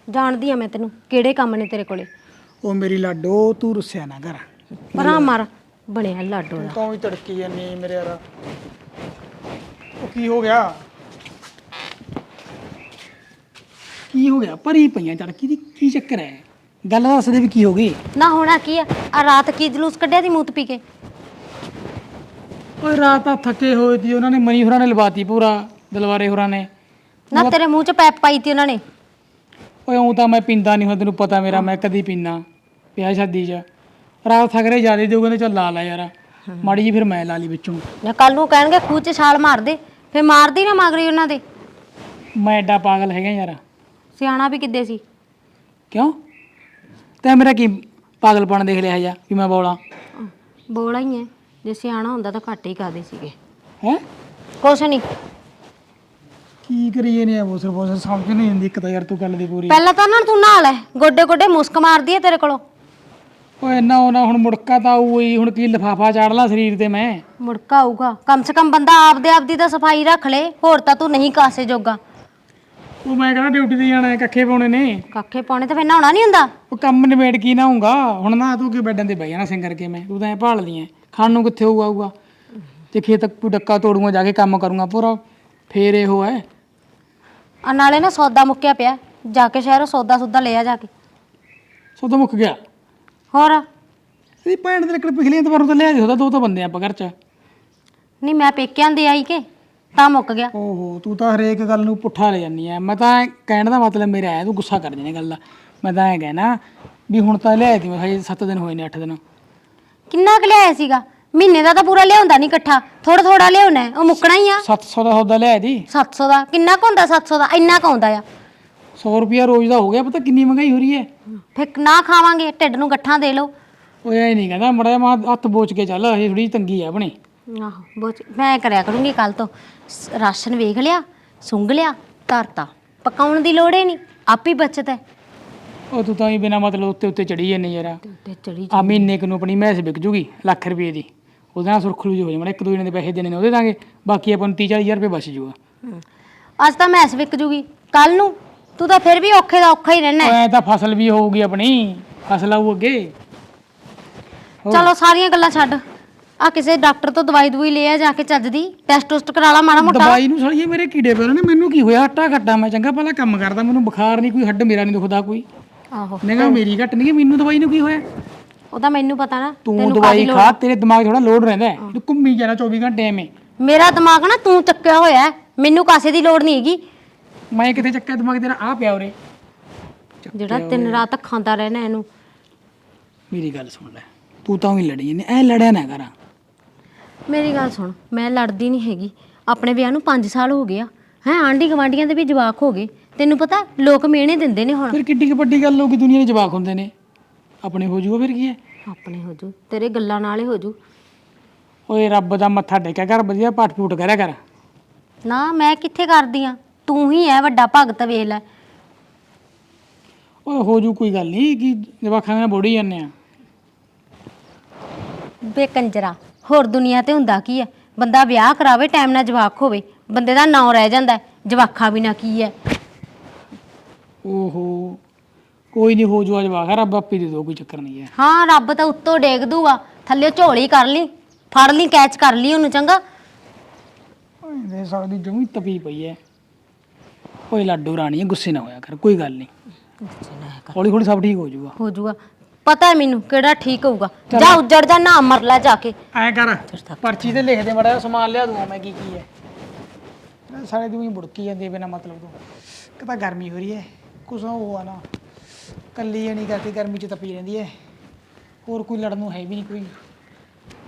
ਜਾਣਦੀ ਆ ਮੈਂ ਤੈਨੂੰ ਕਿਹੜੇ ਕੰਮ ਨੇ ਤੇਰੇ ਕੋਲੇ। ਉਹ ਮੇਰੀ ਲਾਡੋ ਤੂੰ ਰੁੱਸਿਆ ਨਾ ਕਰ। ਪਰਾਂ ਮਰ ਬਣਿਆ ਲਾਡੋ ਦਾ। ਤੂੰ ਵੀ ਤੜਕੀ ਜਾਨੀ ਮੇਰੇ ਯਾਰ। ਉਹ ਕੀ ਹੋ ਗਿਆ? ਕੀ ਹੋ ਗਿਆ? ਭਰੀ ਪਈਆਂ ਤੜਕੀ ਦੀ ਕੀ ਚੱਕਰ ਹੈ? ਗੱਲ ਦੱਸ ਦੇ ਵੀ ਕੀ ਹੋ ਗਈ। ਨਾ ਹੋਣਾ ਕੀ ਆ? ਆ ਰਾਤ ਕੀ ਜਲੂਸ ਕੱਢਿਆ ਦੀ ਮੂਤ ਪੀ ਕੇ? ਓਏ ਰਾਤ ਤਾਂ ਥੱਕੇ ਹੋਏ ਸੀ ਉਹਨਾਂ ਨੇ ਮਨੀ ਹੋਰਾਂ ਨੇ ਲਵਾਤੀ ਪੂਰਾ ਦਲਵਾਰੇ ਹੋਰਾਂ ਨੇ। ਨਾ ਤੇਰੇ ਮੂੰਹ 'ਚ ਪੈਪ ਪਾਈ ਤੀ ਉਹਨਾਂ ਨੇ। ਓਏ ਉਹ ਤਾਂ ਮੈਂ ਪੀਂਦਾ ਨਹੀਂ ਹੁਣ ਤੈਨੂੰ ਪਤਾ ਮੇਰਾ ਮੈਂ ਕਦੀ ਪੀਣਾ ਵਿਆਹ ਸ਼ਾਦੀ 'ਚ। ਰਾਤ ਥਕਰੇ ਜਿਆਦੇ ਦਿਓ ਕਹਿੰਦੇ ਚੱਲ ਲਾ ਲੈ ਯਾਰ ਮਾੜੀ ਜੀ ਫਿਰ ਮੈਂ ਲਾ ਲਈ ਵਿੱਚੋਂ। ਨਾ ਕੱਲ ਨੂੰ ਕਹਿਣਗੇ ਖੂਹ 'ਚ ਛਾਲ ਮਾਰ ਦੇ ਫੇ ਮਾਰਦੀ ਨਾ ਮਗਰੀ ਉਹਨਾਂ ਦੇ। ਮੈਂ ਐਡਾ ਪਾਗਲ ਹੈਗਾ ਯਾਰ। ਸਿਆਣਾ ਵੀ ਕਿੱਦੇ ਸੀ? ਕਿਉਂ? ਤੈਂ ਮੇਰਾ ਕੀ ਪਾਗਲਪਣ ਦੇਖ ਲਿਆ ਜਾ ਵੀ ਮੈਂ ਬੋਲਾਂ? ਬੋਲਾ ਹੀ ਐ। ਜੇ ਸਿਆਣਾ ਹੁੰਦਾ ਤਾਂ ਘੱਟ ਹੀ ਕਰਦੇ ਸੀਗੇ। ਹੈ? ਕੁਛ ਨਹੀਂ ਕੀ ਕਰੀਏ ਨੇ ਉਹ ਸਿਰ ਬੋਸ ਸਮਝ ਨਹੀਂ ਆਉਂਦੀ ਇੱਕ ਤਾਂ ਯਾਰ ਤੂੰ ਗੱਲ ਦੀ ਪੂਰੀ। ਪਹਿਲਾਂ ਤਾਂ ਉਹਨਾਂ ਨੂੰ ਤੂੰ ਨਾਲ ਐ ਗੋਡੇ ਗੋਡੇ ਮੁਸਕ ਮਾਰਦੀ ਐ ਤੇਰੇ ਕੋਲੋਂ। ਓਏ ਨਾ ਉਹ ਨਾ ਹੁਣ ਮੁੜਕਾ ਤਾਂ ਆਊ ਹੀ ਹੁਣ ਕੀ ਲਫਾਫਾ ਚਾੜ ਲਾ ਸਰੀਰ ਤੇ ਮੈਂ। ਮੁੜਕਾ ਆਊਗਾ। ਕਮ ਸੇ ਕਮ ਬੰਦਾ ਆਪਦੇ ਆਪ ਦੀ ਤਾਂ ਸਫ਼ਾਈ ਰੱਖ ਲੇ ਹੋਰ ਤਾਂ ਤੂੰ ਨਹੀਂ ਕਾਸੇ ਜੋਗਾ। ਉਹ ਮੈਂ ਕਹਿੰਦਾ ਡਿਊਟੀ ਤੇ ਜਾਣਾ ਹੈ ਕੱਖੇ ਪਾਉਣੇ ਨੇ। ਕੱਖੇ ਪਾਉਣੇ ਤਾਂ ਫੇ ਨਹਾਉਣਾ ਨਹੀਂ ਹੁੰਦਾ? ਉਹ ਕੰਮ ਨਿਬੇੜ ਕੀ ਨਾ ਹੋਊਗਾ ਹੁਣ ਨਾ ਤੂੰ ਕਿ ਬੈਡਾਂ ਤੇ ਬਹਿ ਜਾਣਾ ਸਿੰਗਰ ਕੇ ਮੈਂ ਤੂੰ ਤਾਂ ਐ ਭਾਲਦੀ ਐ। ਖਾਣ ਨੂੰ ਕਿੱਥੇ ਹੋਊਗਾ ਆਊਗਾ ਤੇ ਖੇਤ ਤੱਕ ਡੱਕਾ ਤੋੜੂਗਾ ਜਾ ਕੇ ਕੰਮ ਕਰੂੰਗਾ ਪੂਰਾ ਫੇਰ ਇਹੋ ਹੈ। ਆ ਨਾਲੇ ਨਾ ਸੌਦਾ ਮੁੱਕਿਆ ਪਿਆ ਜਾ ਕੇ ਸ਼ਹਿਰੋਂ ਸੌਦਾ ਸੁੱਦਾ ਲੈ ਆ ਜਾ ਕੇ। ਸੋ ਤਾਂ ਮੁੱਕ ਗਿਆ? ਹੋਰ? ਇਹਦੀ ਭੈਣ ਦੇ ਲੱਕੜ ਪਿਛਲੇ ਐਤਵਾਰ ਨੂੰ ਤਾਂ ਲਿਆ ਉਹਦਾ ਦੋ ਤਾਂ ਬੰਦੇ ਆਪਾਂ ਘਰ ਚ। ਨਹੀਂ ਮੈਂ ਪੇਕਿਆਂ ਦੇ ਆਈ ਕੇ ਤਾਂ ਮੁੱਕ ਗਿਆ। ਓਹੋ ਤੂੰ ਤਾਂ ਹਰੇਕ ਗੱਲ ਨੂੰ ਪੁੱਠਾ ਲੈ ਜਾਂਦੀ ਐ। ਮੈਂ ਤਾਂ ਐਂ ਕਹਿਣ ਦਾ ਮਤਲਬ ਮੇਰਾ ਹੈ ਤੂੰ ਗੁੱਸਾ ਕਰ ਜਾਨੇ ਗੱਲ ਦਾ। ਮੈਂ ਤਾਂ ਐ ਕਹਿਣਾ ਵੀ ਹੁਣ ਤਾਂ ਲਿਆਈ ਤੀ ਮੈਂ ਹਜੇ 7 ਦਿਨ ਹੋਏ ਨੇ 8 ਦਿਨ। ਕਿੰਨਾ ਕੁ ਲਿਆਇਆ ਸੀਗਾ? ਮਹੀਨੇ ਦਾ ਤਾਂ ਪੂਰਾ ਲਿਆਉਂਦਾ ਨਹੀਂ ਇਕੱਠਾ। ਥੋੜਾ ਥੋੜਾ ਲਿਆਉਣਾ ਹੈ, ਉਹ ਮੁੱਕਣਾ ਹੀ ਆ। 700 ਦਾ ਸੌਦਾ ਲਿਆਈ ਦੀ 700 ਦਾ। ਕਿੰਨਾ ਕੁ ਹੁੰਦਾ 700 ਦਾ? ਇੰਨਾ ਕੁ ਆਉਂਦਾ ਆ। 100 ਰੁਪਿਆ ਰੋਜ਼ ਦਾ ਹੋ ਗਿਆ। ਪਤਾ ਕਿੰਨੀ ਮਹਿੰਗਾਈ ਹੋ ਰਹੀ ਹੈ? ਫਿਰ ਨਾ ਖਾਵਾਂਗੇ। ਢਿੱਡ ਨੂੰ ਗੱਠਾਂ ਦੇ ਲਓ। ਓਏ ਐ ਨਹੀਂ ਕਹਿੰਦਾ। ਮੜਾ ਮਾ ਹੱਥ ਬੋਚ ਕੇ ਚੱਲ। ਹਜੇ ਥੋੜੀ ਤੰਗੀ ਆ ਆਪਣੀ। ਆਹੋ ਬਹੁਤ ਮੈਂ ਕਰਿਆ ਕਰੂੰਗੀ ਕੱਲ ਤੋਂ। ਸ- ਰਾਸ਼ਨ ਵੇਖ ਲਿਆ ਸੁੰਘ ਲਿਆ ਧਰਤਾ। ਪਕਾਉਣ ਦੀ ਲੋੜ ਹੀ ਨਹੀਂ ਆਪ ਹੀ ਬਚਤ ਹੈ। ਉਹ ਤੂੰ ਤਾਂ ਹੀ ਬਿਨਾ ਮਤਲਬ ਉੱਤੇ ਉੱਤੇ ਚੜੀ ਜਾਂਦੀ ਯਾਰ। ਤੇ ਚੜੀ ਆ ਮਹੀਨੇ ਕੁ ਨੂੰ ਆਪਣੀ ਮੈਸ ਵਿਕ ਜੂਗੀ ਲੱਖ ਰੁਪਏ ਦੀ। ਉਹਦੇ ਨਾਲ ਸੁਰਖਰੂ ਜੀ ਹੋ ਜਾਣਾ ਇੱਕ ਦੋ ਜਣੇ ਦੇ ਪੈਸੇ ਦੇਣੇ ਨੇ ਉਹਦੇ ਦਾਂਗੇ। ਬਾਕੀ ਆਪਾਂ ਨੂੰ 30 40000 ਰੁਪਏ ਬਚ ਜੂਗਾ। ਹਮ। ਅੱਜ ਤਾਂ ਮੈਸ ਵਿਕ ਜੂਗੀ ਕੱਲ ਨੂੰ। ਤੂੰ ਤਾਂ ਫਿਰ ਵੀ ਔਖੇ ਦਾ ਔਖਾ ਹੀ ਰਹਿਣਾ ਹੈ। ਐ ਤਾਂ ਫਸਲ ਵੀ ਹੋਊਗੀ ਆਪਣੀ ਫਸਲ ਆਊ ਅੱਗੇ। ਚਲੋ ਸਾਰੀਆਂ ਗੱਲਾਂ ਛੱਡ। ਆ ਕਿਸੇ ਡਾਕਟਰ ਤੋਂ ਦਵਾਈ ਦਵਾਈ ਲੈ ਆ ਜਾ ਕੇ ਚੱਜ ਦੀ ਟੈਸਟ ਟੁਸਟ ਕਰਾ ਲਾ ਮਾੜਾ ਮੋਟਾ। ਦਵਾਈ ਨੂੰ ਸੜੀਏ ਮੇਰੇ ਕੀੜੇ ਪੈ ਰਹੇ ਨੇ ਮੈਨੂੰ ਕੀ ਹੋਇਆ ਆਟਾ ਘੱਟਾ ਮੈਂ ਚੰਗਾ ਪਹਿਲਾਂ ਕੰਮ ਕਰਦਾ ਮੈਨੂੰ ਬੁਖਾਰ ਨਹੀਂ ਕੋਈ ਹੱਡ ਮੇਰਾ ਨਹੀਂ ਦੁਖਦਾ ਕੋਈ। ਆਹੋ। ਨਿਗਾ ਮੇਰੀ ਘੱਟ ਨਹੀਂ ਮੈਨੂੰ ਦਵਾਈ ਨੂੰ ਕੀ ਹੋਇਆ? ਉਹਦਾ ਮੈਨੂੰ ਪਤਾ ਨਾ ਤੂੰ ਦਵਾਈ ਖਾ ਤੇਰੇ ਦਿਮਾਗ ਥੋੜਾ ਲੋਡ ਰਹਿੰਦਾ ਹੈ। ਤੂੰ ਘੁੰਮੀ ਜਾਣਾ 24 ਘੰਟੇ ਐਵੇਂ। ਮੇਰਾ ਦਿਮਾਗ ਨਾ ਤੂੰ ਚੱਕਿਆ ਹੋਇਆ ਹੈ। ਮੈਨੂੰ ਕਾਸੇ ਦੀ ਲੋੜ ਨਹੀਂ ਹੈਗੀ। ਮੈਂ ਕਿੱਥੇ ਚੱਕਿਆ ਦਿਮਾਗ ਤੇਰਾ? ਆ ਪਿਆ ਉਰੇ। ਜਿਹੜਾ ਤਿੰਨ ਰਾਤ ਖਾਂਦਾ ਰਹਿਣਾ ਇਹਨੂੰ। ਮੇਰੀ ਗੱਲ ਸੁਣ ਲੈ ਤੂੰ ਤਾਂ ਹੀ ਲੜੀ ਜਾਂਦੀ ਐ ਲੜਿਆ ਨਾ ਕਰਾਂ। ਮੇਰੀ ਗੱਲ ਸੁਣ ਮੈਂ ਲੜਦੀ ਨਹੀਂ ਹੈਗੀ। ਆਪਣੇ ਵਿਆਹ ਨੂੰ 5 ਸਾਲ ਹੋ ਗਏ ਆ। ਹੈ ਆਂਢੀ ਗਵਾਂਢੀਆਂ ਦੇ ਵੀ ਜਵਾਕ ਹੋ ਗਏ। ਤੈਨੂੰ ਪਤਾ ਲੋਕ ਮਿਹਣੇ ਦਿੰਦੇ ਨੇ ਹੁਣ। ਫਿਰ ਕਿੱਡੀ ਕੁ ਵੱਡੀ ਗੱਲ ਹੋ ਗਈ ਦੁਨੀਆ ਦੇ ਜਵਾਕ ਹੁੰਦੇ ਨੇ। ਆਪਣੇ ਹੋ ਜੂਗਾ ਫਿਰ ਕੀ ਹੈ? ਆਪਣੇ ਹੋ ਜੂ ਤੇਰੇ ਗੱਲਾਂ ਨਾਲ ਹੀ ਹੋ ਜੂ। ਓਏ ਰੱਬ ਦਾ ਮੱਥਾ ਟੇਕਿਆ ਕਰ ਵਧੀਆ ਪਾਠ ਪੂਟ ਕਰਿਆ ਕਰ। ਨਾ ਮੈਂ ਕਿੱਥੇ ਕਰਦੀ ਆ? ਤੂੰ ਹੀ ਐ ਵੱਡਾ ਭਗਤ ਵੇਖ ਲੈ। ਓਏ ਹੋ ਜੂ ਕੋਈ ਗੱਲ ਨਹੀਂ ਕਿ ਜਵਾਕਾਂ ਨਾਲ ਬੋੜੀ ਜਾਂਦੇ ਆ? ਬੇਕੰਜਰਾ ਹੋਰ ਦੁਨੀਆ ਤੇ ਹੁੰਦਾ ਕੀ ਐ ਬੰਦਾ ਵਿਆਹ ਕਰਾਵੇ ਟਾਈਮ ਨਾਲ ਜਵਾਕ ਹੋਵੇ ਬੰਦੇ ਦਾ ਨਾਂ ਰਹਿ ਜਾਂਦਾ ਹੈ, ਜਵਾਕਾਂ ਬਿਨਾ ਕੀ ਐ ਓਹੋ। ਕੋਈ ਨਹੀਂ ਹੋ ਜੂ ਜਵਾਕ ਰੱਬ ਆਪੇ ਦੇ ਦੋ ਕੋਈ ਚੱਕਰ ਨਹੀਂ ਹੈ। ਹਾਂ ਰੱਬ ਤਾਂ ਉੱਤੋਂ ਡੇਗ ਦੂਗਾ। ਥੱਲੇ ਝੋਲੀ ਕਰ ਲਈ ਫੜ ਲਈ ਕੈਚ ਕਰ ਲਈ ਉਹਨੂੰ ਚੰਗਾ। ਓਏ ਦੇ ਸਕਦੀ ਜਮੀ ਤਪੀ ਪਈ ਐ ਓਏ ਲਾਡੂ ਰਾਣੀ ਗੁੱਸੇ ਨਾ ਹੋਇਆ ਕਰ ਕੋਈ ਗੱਲ ਨਹੀਂ ਹੌਲੀ ਹੌਲੀ ਸਭ ਠੀਕ ਹੋ ਜੂਗਾ। ਹੋ ਜੂਗਾ। ਪਤਾ ਹੈ ਮੈਨੂੰ ਕਿਹੜਾ ਠੀਕ ਹੋਊਗਾ। ਜਾ ਉੱਜੜ ਜਾ ਨਾ ਮਰ ਲੈ ਜਾ ਕੇ। ਐ ਕਰ ਪਰਚੀ ਤੇ ਲਿਖ ਦੇ ਮੜਾ ਸਮਾਨ ਲਿਆ ਦੂੰਗਾ ਮੈਂ ਕੀ ਕੀ ਹੈ। ਸਾਰੇ ਦੂਈ ਬੁੜਕੀ ਜਾਂਦੀ ਬਿਨਾ ਮਤਲਬ ਤੋਂ। ਇੱਕ ਤਾਂ ਗਰਮੀ ਹੋ ਰਹੀ ਹੈ। ਕੁਛ ਉਹ ਆ ਨਾ, ਕੱਲੀ ਜਣੀ ਕਰਕੇ ਗਰਮੀ ਚ ਤਪੀ ਰਹਿੰਦੀ ਹੈ ਹੋਰ ਕੋਈ ਲੜਨ ਨੂੰ ਹੈ ਵੀ ਨਹੀਂ ਕੋਈ।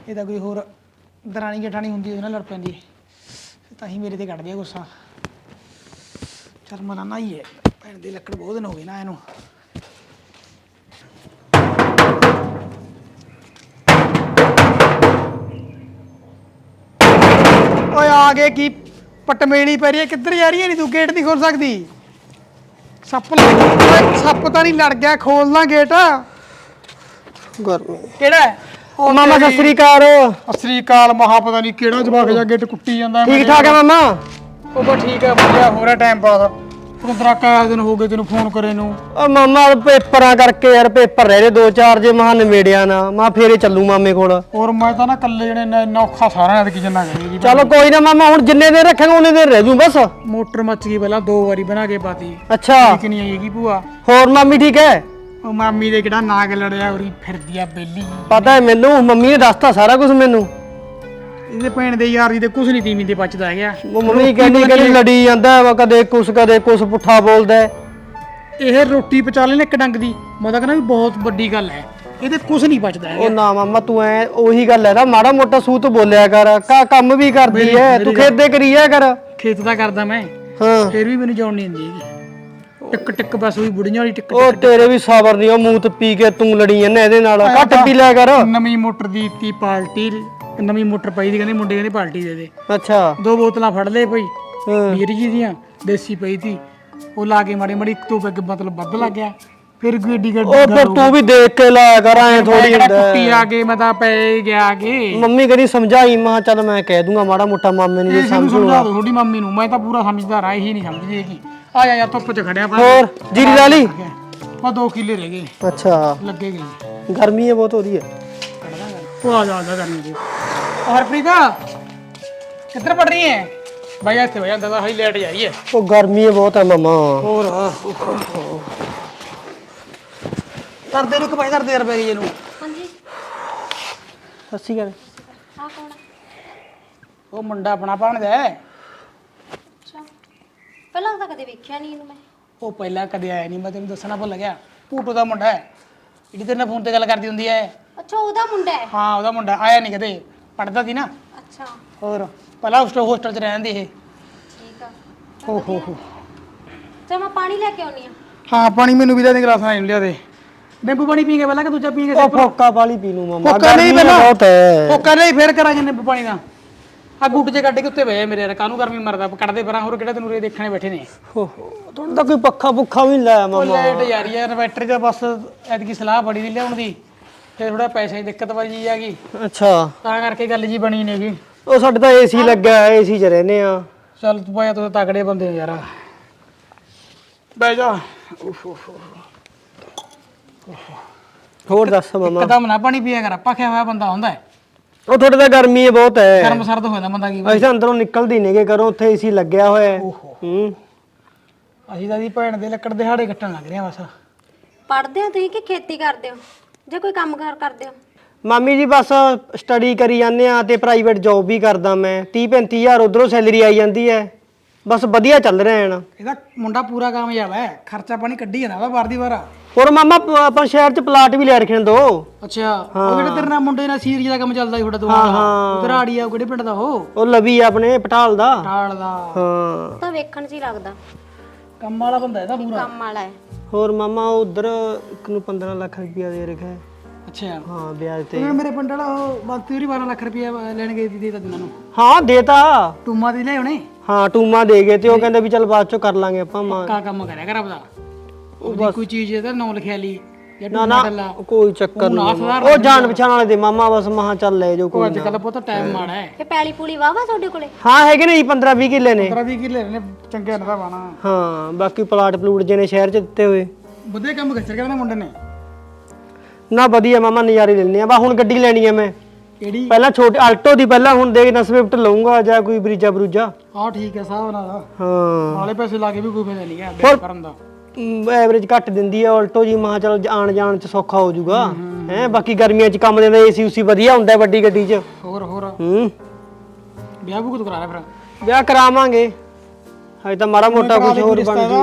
ਇਹ ਤਾਂ ਕੋਈ ਹੋਰ ਦਰਾਣੀ ਜਠਾਣੀ ਹੁੰਦੀ, ਉਹਦੇ ਨਾਲ ਲੜ ਪੈਂਦੀ ਹੈ ਤਾਂ ਹੀ ਮੇਰੇ ਤੇ ਕੱਢਦੀ ਹੈ ਗੁੱਸਾ। ਚਲ ਮਨਾ ਨਾ ਹੀ ਹੈ ਭੈਣ ਦੀ ਲੱਕੜ ਬਹੁਤ ਦਿਨ ਹੋ ਗਏ ਨਾ ਇਹਨੂੰ। ਓਏ ਆ ਗਏ ਕੀ, ਪਟਮੇਲੀ ਪੈ ਰਹੀ ਹੈ ਕਿੱਧਰ ਜਾ ਰਹੀ ਹੈ ਨਹੀਂ ਤੂੰ? ਗੇਟ ਨਹੀਂ ਖੋਲ ਸਕਦੀ। ਸੱਪ ਓਏ ਸੱਪ ਤਾਂ ਨਹੀਂ ਲੜ ਗਿਆ ਖੋਲਣਾ ਗੇਟ। ਗਰਮੀ। ਕਿਹੜਾ ਹੈ? ਉਹ ਮਾਮਾ ਸਤਿ ਸ੍ਰੀ ਅਕਾਲ। ਅਸਰੀ ਕਾਲ ਮਹਾ ਪਤਾ ਨਹੀਂ ਕਿਹੜਾ ਜਵਾਕ ਜਾ ਗੇਟ ਕੁੱਟੀ ਜਾਂਦਾ ਠੀਕ ਠਾਕ ਹੈ ਮਾਮਾ? ਉਹ ਬਸ ਠੀਕ ਹੈ ਵਧੀਆ ਹੋ ਰਿਹਾ ਟਾਈਮ ਪਾਸ ਪੰਦਰਾਂ ਕਾਲ ਦਿਨ ਹੋ ਗਏ ਤੈਨੂੰ ਫੋਨ ਕਰੇ ਨੂੰ। ਉਹ ਮਾਮਾ ਪੇਪਰਾਂ ਕਰਕੇ ਯਾਰ ਪੇਪਰ ਰਹਿ ਰਹੇ ਦੋ ਚਾਰ ਜੇ ਮਹਾ ਨਿਮੇੜਿਆ ਨਾ। ਮੈਂ ਫੇਰੇ ਚੱਲੂ ਮਾਮੇ ਕੋਲ। ਹੋਰ ਮੈਂ ਤਾਂ ਨਾ ਕੱਲੇ ਜਣੇ ਇੰਨਾ- ਇੰਨਾ ਔਖਾ ਸਾਰਾ ਐਤਕੀ ਜਿੰਨਾ ਕਰੀ ਚਲੋ ਕੋਈ ਨਾ ਮਾਮਾ ਹੁਣ ਜਿੰਨੇ ਦਿਨ ਰੱਖਾਂਗੇ ਉਹਨੇ ਦਿਨ ਰਹਿ ਜੂ ਬਸ। ਮੋਟਰ ਮੱਚ ਗਈ ਪਹਿਲਾਂ ਦੋ ਵਾਰੀ ਬਣਾ ਕੇ ਪਾਤੀ। ਅੱਛਾ। ਠੀਕ ਨਹੀਂ ਆਏਗੀ ਭੂਆ। ਹੋਰ ਮਾਮੀ ਠੀਕ ਹੈ? ਉਹ ਮਾਮੀ ਦੇ ਕਿਹੜਾ ਨਾਗ ਲੜਿਆ ਉਰੀ ਫਿਰਦੀ ਆ ਬੇਲੀ। ਪਤਾ ਹੈ ਮੈਨੂੰ ਮੰਮੀ ਨੇ ਦੱਸਤਾ ਸਾਰਾ ਕੁਝ ਮੈਨੂੰ। ਇਹਦੇ ਭੈਣ ਦੇ ਯਾਰ ਦੀ ਤੇ ਕੁਝ ਨਹੀਂ ਤੀਵੀਂ ਦੇ ਬਚਦਾ ਹੈਗਾ। ਮੰਮੀ ਕਹਿੰਦੀ ਕਹਿੰਦੀ ਲੜੀ ਜਾਂਦਾ ਵਾ ਕਦੇ ਕੁਛ ਕਦੇ ਕੁਛ ਪੁੱਠਾ ਬੋਲਦਾ ਹੈ। ਇਹ ਰੋਟੀ ਪਚਾ ਲੈਣ ਇੱਕ ਡੰਗ ਦੀ। ਮੈਂ ਤਾਂ ਕਹਿੰਦਾ ਵੀ ਬਹੁਤ ਵੱਡੀ ਗੱਲ ਹੈ। ਇਹਦੇ ਕੁਝ ਨਹੀਂ ਬਚਦਾ ਹੈਗਾ। ਉਹ ਨਾ ਮਾਮਾ ਤੂੰ ਐ ਉਹੀ ਗੱਲ ਹੈ ਨਾ ਮਾੜਾ ਮੋਟਾ ਸੂਤ ਬੋਲਿਆ ਕਰ ਕਾ ਕੰਮ ਵੀ ਕਰਦੀ ਐ ਤੂੰ ਖੇਦੇ ਕਰੀਆ ਕਰ। ਖੇਤ ਦਾ ਕਰਦਾ ਮੈਂ। ਹਾਂ। ਫਿਰ ਵੀ ਮੈਨੂੰ ਜਾਣ ਨਹੀਂ ਦਿੰਦੀ ਹੈਗੀ। ਟਿਕ ਟਿਕ ਬਸ ਉਹੀ ਬੁੜੀਆਂ ਵਾਲੀ ਟਿਕ ਉਹ ਤੇਰੇ ਵੀ ਸਬਰ ਨਹੀਂ ਉਹ ਮੂੰਹ ਤੇ ਪੀ ਕੇ ਤੂੰ ਲੜੀ ਜਾਂਦਾ ਇਹਦੇ ਨਾਲ। ਘੱਟ ਪੀ ਲਿਆ ਕਰ। ਨਵੀਂ ਮੋਟਰ ਦੀ ਤੀ ਪਾਰਟੀ ਨਵੀਂ ਮੋਟਰ ਪਈ ਦੀ ਕਹਿੰਦੇ ਮੁੰਡੇ ਕਹਿੰਦੇ ਪਾਰਟੀ ਦੇ ਦੇ। ਅੱਛਾ। ਦੋ ਬੋਤਲਾਂ ਫੜ ਲਏ ਭਈ ਹਾਂ। ਵੀਰ ਜੀ ਦੀਆਂ ਦੇਸੀ ਪਈ ਤੀ। ਉਹ ਲਾ ਕੇ ਮਾੜੀ ਮਾੜੀ ਇੱਕ ਤੋਂ ਮਤਲਬ ਵੱਧ ਲੱਗ ਗਿਆ। ਫਿਰ ਗੱਡੀ ਗੱਡੀ ਉਹ ਫਿਰ ਤੂੰ ਵੀ ਦੇਖ ਕੇ ਲਾਇਆ ਕਰ ਐ ਥੋੜੀ ਹੁੰਦਾ। ਹੈ। ਆ ਕੇ ਮੈਂ ਤਾਂ ਪੈ ਗਿਆ ਕੇ। ਮੰਮੀ ਕਹਿੰਦੀ ਸਮਝਾਈ ਮਾਂ ਚੱਲ ਮੈਂ ਕਹਿ ਦੂੰਗਾ ਮਾੜਾ ਮੋਟਾ ਮਾਮੇ ਨੂੰ ਜੇ ਇਸ ਨੂੰ ਸਮਝੂ ਸਮਝਾ ਦੋ ਤੁਹਾਡੀ ਮੰਮੀ ਨੂੰ ਮੈਂ ਤਾਂ ਪੂਰਾ ਸਮਝਦਾਰ ਆ ਇਹੀ ਨਹੀਂ ਸਮਝਦੀ ਹੈਗੀ। ਆ ਜਾ ਯਾਰ ਧੁੱਪ 'ਚ ਖੜਿਆ ਪਰ ਹੋਰ ਜੀਰੀ ਲਾ ਲਈ? ਮੈਂ 2 ਕਿੱਲੇ ਰਹਿ ਗਏ। ਅੱਛਾ। ਲੱਗੇ ਗਈ ਗਰਮੀ ਹੈ ਬਹੁਤ ਹੋ ਰਹੀ ਹੈ। ਉਹ ਆ ਜਾ ਆ ਜਾ। ਕਰਨੀ ਜੀ ਹਰਪ੍ਰੀਤ ਕਿੱਧਰ ਪੜ ਰਹੀ ਹੈ ਭਾਈ ਇੱਥੇ ਭਾਈ ਅੰਦਰ ਹਾਈ ਲੇਟ ਜਾ ਰਹੀ ਹੈ ਉਹ ਗਰਮੀ ਹੈ ਬਹੁਤ ਹੈ ਮਾਮਾ। ਹੋਰ ਕਰਦੇ ਨੂੰ ਕਪਾਈ ਕਰਦੇ ਯਾਰ ਗਈ ਇਹਨੂੰ ਹਾਂਜੀ। ਸੱਸੀ ਗੱਲ ਆ ਕੌਣ ਉਹ ਮੁੰਡਾ ਆਪਣਾ ਭਾਣਦਾ ਹੈ ਅੱਛਾ। ਪਹਿਲਾਂ ਤਾਂ ਕਦੇ ਵੇਖਿਆ ਨਹੀਂ ਇਹਨੂੰ ਮੈਂ। ਉਹ ਪਹਿਲਾਂ ਕਦੇ ਆਇਆ ਨਹੀਂ ਮੈਂ ਤੈਨੂੰ ਦੱਸਣਾ ਭੁੱਲ ਗਿਆ। ਭੂਟੋ ਦਾ ਮੁੰਡਾ ਹੈ ਜਿਹੜੀ ਤੇਰੇ ਨਾਲ ਫੋਨ ਤੇ ਗੱਲ ਕਰਦੀ ਹੁੰਦੀ ਹੈ ਅੱਛਾ ਉਹਦਾ ਮੁੰਡਾ ਹੈ? ਹਾਂ ਉਹਦਾ ਮੁੰਡਾ ਆਇਆ ਨਹੀਂ ਕਦੇ। ਪੜਦਾ ਸੀ ਨਾ। ਅੱਛਾ। ਹੋਰ ਪਹਿਲਾਂ ਹੋਸਟਲ ਹੋਸਟਲ 'ਚ ਰਹਿੰਦੇ ਇਹ ਠੀਕ ਆ। ਓ ਹੋ ਹੋ। ਤੇ ਮੈਂ ਪਾਣੀ ਲੈ ਕੇ ਆਉਣੀ ਆ ਹਾਂ ਪਾਣੀ ਮੈਨੂੰ ਵੀ ਦੇ ਗਲਾਸ ਨਾਲ ਲਿਆ ਦੇ। ਨਿੰਬੂ ਪਾਣੀ ਪੀਂਗੇ ਪਹਿਲਾਂ ਕਿ ਦੂਜਾ ਪੀਂਗੇ ਉਹ ਫੋਕਾ ਵਾਲੀ ਪੀ ਲੂ ਮਾਮਾ ਫੋਕਾ ਨਹੀਂ ਗਰਮੀ ਪਹਿਲਾਂ। ਬਹੁਤ ਹੈ। ਫੋਕਾ ਨਹੀਂ ਫੇਰ ਕਰਾਂਗੇ ਨਿੰਬੂ ਪਾਣੀ ਦਾ। ਆ ਗੁੱਟ ਜੇ ਕੱਢ ਕੇ ਉੱਤੇ ਬਹਿ ਮੇਰੇ ਯਾਰ ਕਾਹਨੂੰ ਗਰਮੀ ਮਰਦਾ? ਕੱਢਦੇ ਪਰਾਂ ਹੋਰ ਕਿਹੜਾ ਤੈਨੂੰ ਰੇ ਦੇਖਣੇ ਬੈਠੇ ਨੇ? ਥੋੜਾ ਤਾਂ ਕੋਈ ਪੱਖਾ ਪੁੱਖਾ ਵੀ ਨੀ ਲਾਇਆ ਉਹ ਮਾਮਾ। ਲਾਈਟ ਯਾਰੀ ਯਾਰ ਇਨਵਰਟਰ ਦਾ ਬਸ ਐਤਕੀ ਸਲਾਹ ਬੜੀ ਦੀ ਲਿਆਉਣ ਦੀ। ਫਿਰ ਥੋੜਾ ਪੈਸੇ ਦੀ ਦਿੱਕਤ ਵਾਜੀ ਆ ਗਈ ਅੱਛਾ। ਤਾਂ ਕਰਕੇ ਗੱਲ ਜੀ ਬਣੀ ਨੇਗੀ ਉਹ ਸਾਡੇ ਤਾਂ ਏਸੀ ਲੱਗਾ ਏਸੀ 'ਚ ਰਹਿੰਦੇ ਆ। ਚੱਲ ਤੂੰ ਪਾਇਆ ਤੂੰ ਤਾਂ ਬੰਦੇ ਹੋ ਯਾਰ। ਬਹਿ ਜਾ। ਉਫ ਉਫ ਹੋਰ ਦੱਸ ਮਾਮਾ। ਕਦਮ ਨਾ ਪਾਣੀ ਪੀਆ ਕਰ ਪਖਿਆ ਹੋਇਆ ਬੰਦਾ ਹੁੰਦਾ ਹੈ। ਉਹ ਤੁਹਾਡੇ ਤਾਂ ਗਰਮੀ ਹੈ ਬਹੁਤ ਹੈ। ਗਰਮ ਸਰਦ ਹੋ ਜਾਂਦਾ ਬੰਦਾ ਕੀ ਅਸੀਂ ਤਾਂ ਅੰਦਰੋਂ ਨਿਕਲਦੀ ਨੇਗੇ ਕਰੋ ਉੱਥੇ ਏਸੀ ਲੱਗਿਆ ਹੋਇਆ। ਹੈ ਹੂੰ। ਅਸੀਂ ਤਾਂ ਦੀ ਭੈਣ ਦੇ ਲੱਕੜ ਦੇ ਹਾੜੇ ਕੱਟਣ ਲੱਗ ਰਹੇ ਆ ਬਸ। ਪੜ੍ਹਦੇ ਹੋ ਤੁਸੀਂ ਕਿ ਖੇਤੀ ਕਰਦੇ ਹੋ? ਜਾਂ ਕੋਈ ਕੰਮ ਕਾਰ ਕਰਦੇ ਹੋ? ਮਾਮੀ ਜੀ ਬਸ ਸਟੱਡੀ ਕਰੀ ਜਾਂਦੇ ਆ ਤੇ ਪ੍ਰਾਈਵੇਟ ਜੌਬ ਵੀ ਕਰਦਾ ਮੈਂ। 30 35000 ਉਧਰੋਂ ਸੈਲਰੀ ਆਈ ਜਾਂਦੀ ਹੈ। ਬਸ ਵਧੀਆ ਚੱਲ ਰਿਹਾ ਹੈ ਨਾ। ਇਹਦਾ ਮੁੰਡਾ ਪੂਰਾ ਕਾਮਯਾਬ ਹੈ। ਖਰਚਾ ਪਾਣੀ ਕੱਢੀ ਜਾਂਦਾ ਉਹਦਾ ਬਾਰ ਦੀ ਵਾਰਾ ਹੋਰ ਮਾਮਾ ਪ- ਆਪਾਂ ਸ਼ਹਿਰ 'ਚ ਪਲਾਟ ਵੀ ਲੈ ਰੱਖੇ ਨੇ ਦੋ। ਅੱਛਾ। ਉਹ ਜਿਹੜੇ ਤੇਰੇ ਨਾਲ ਮੁੰਡੇ ਨਾਲ ਸੀਰੀਜ ਦਾ ਕੰਮ ਚੱਲਦਾ ਸੀ ਤੁਹਾਡਾ ਦੁਕਾਨ ਦਾ? ਦਰਾੜੀ ਆ ਉਹ ਕਿਹੜੇ ਪਿੰਡ ਦਾ ਉਹ? ਉਹ ਲਵੀ ਆਪਣੇ ਪਟਾਲ ਦਾ। ਟਾਲ ਦਾ। ਹਾਂ। ਤਾਂ ਵੇਖਣ 'ਚ ਹੀ ਲੱਗਦਾ। ਕੰਮ ਵਾਲਾ ਬੰਦਾ ਇਹਦਾ ਪੂਰਾ। ਕੰਮ ਵਾਲਾ ਹੈ। ਹੋਰ ਮਾਮਾ ਉਧਰ ਇੱਕ ਨੂੰ 15 ਲੱਖ ਰੁਪਇਆ ਦੇ ਰੱਖਿਆ ਹੈ। ਅੱਛਾ। ਹਾਂ ਵਿਆਜ ਤੇ। ਤੇ ਮੇਰੇ ਪਿੰਡ ਵਾਲਾ ਉਹ ਬਾਕੀ ਉਹਦੀ 12 ਲੱਖ ਰੁਪਇਆ ਲੈਣ ਗਏ ਸੀ ਦੇ ਤਾਂ ਦਿਨਾਂ ਨੂੰ। ਹਾਂ ਦੇਤਾ। ਟੂਮਾ ਦੀ ਲੈ ਉਹਨੇ ਹਾਂ ਟੂਮਾ ਦੇ ਗਏ ਤੇ ਉਹ ਕਹਿੰਦੇ ਵੀ ਚੱਲ ਬਾਅਦ ਚੋਂ ਕਰ ਲਾਂਗੇ ਆਪਾਂ। ਮਾਂ ਕਾ ਕੰਮ ਕਰਿਆ ਕਰ ਆਪਦਾ। ਉਹਦੀ ਕੋਈ ਚੀਜ਼ ਇਹਦਾ ਨਾਂ ਲਿਖਿਆ ਲਈ। ਜਾਂ ਨਾ ਨਾ ਕੋਈ ਚੱਕਰ ਨਾ ਨਹੀਂ। ਉਹ ਜਾਣ ਪਛਾਣ ਵਾਲੇ ਦੇ ਮਾਮਾ ਬਸ ਮਹਾ ਚੱਲ ਲੈ ਜੋ ਕੋਈ ਅੱਜ ਕੱਲ ਪੁੱਤ ਟਾਈਮ ਮਾੜਾ ਹੈ। ਇਹ ਪੈਲੀ ਪੂਲੀ ਵਾਵਾ ਤੁਹਾਡੇ ਕੋਲੇ? ਹਾਂ ਹੈਗੇ ਨੇ ਜੀ 15 20 ਕਿੱਲੇ ਨੇ। 15 20 ਕਿੱਲੇ ਨੇ ਚੰਗੇ ਨਦਾ ਬਾਣਾ ਹਾਂ ਬਾਕੀ ਪਲਾਟ ਪਲੂਟ ਜਿਹਨੇ ਸ਼ਹਿਰ 'ਚ ਦਿੱਤੇ ਹੋਏ। ਵਧੀਆ ਕੰਮ ਖੱਚਰ ਕਹਿੰਦੇ ਮੁੰਡੇ ਨੇ? ਨਾ ਵਧੀਆ ਮਾਮਾ ਨਜ਼ਾਰੇ ਲੈਣੇ ਆ। ਬਾ ਹੁਣ ਗੱਡੀ ਲੈਣੀ ਆ ਮੈਂ। ਕਿਹੜੀ? ਪਹਿਲਾਂ ਛੋਟੀ ਆਲਟੋ ਦੀ ਪਹਿਲਾਂ ਹੁਣ ਦੇਖ ਨਾ ਸਵਿਫਟ ਲਊਂਗਾ ਜਾਂ ਕੋਈ ਬਰੀਜਾ ਬਰੂਜਾ ਹਾਂ ਠੀਕ ਹੈ ਸਾਹ ਉਹਨਾਂ ਦਾ ਹਾਂ। ਨਾਲੇ ਪੈਸੇ ਲਾ ਕੇ ਵੀ ਕੋਈ ਫਾਇਦਾ ਨਹੀਂ ਹੈ ਬੈਕ ਕਰਨ ਦਾ। ਐਵਰੇਜ ਘੱਟ ਦਿੰਦੀ ਆ ਆਲਟੋ ਜੀ ਮਹਾ ਚਲ ਆਣ ਜਾਣ 'ਚ ਸੌਖਾ ਹੋ ਜਾਊਗਾ ਹੈ ਬਾਕੀ ਗਰਮੀਆਂ 'ਚ ਕੰਮ ਦਿੰਦਾ ਏਸੀ ਉਸੀ ਵਧੀਆ ਹੁੰਦਾ ਹੈ ਵੱਡੀ ਗੱਡੀ 'ਚ। ਹੋਰ ਹੋਰ। ਹੂੰ। ਵਿਆਹ ਵੀ ਕਰਾ ਰਿਹਾ ਫਿਰ? ਵਿਆਹ ਕਰਾਵਾਂਗੇ। ਹਜੇ ਤਾਂ ਮਾੜਾ ਮੋਟਾ ਕੁਝ ਹੋਰ ਬਣ ਜੀ।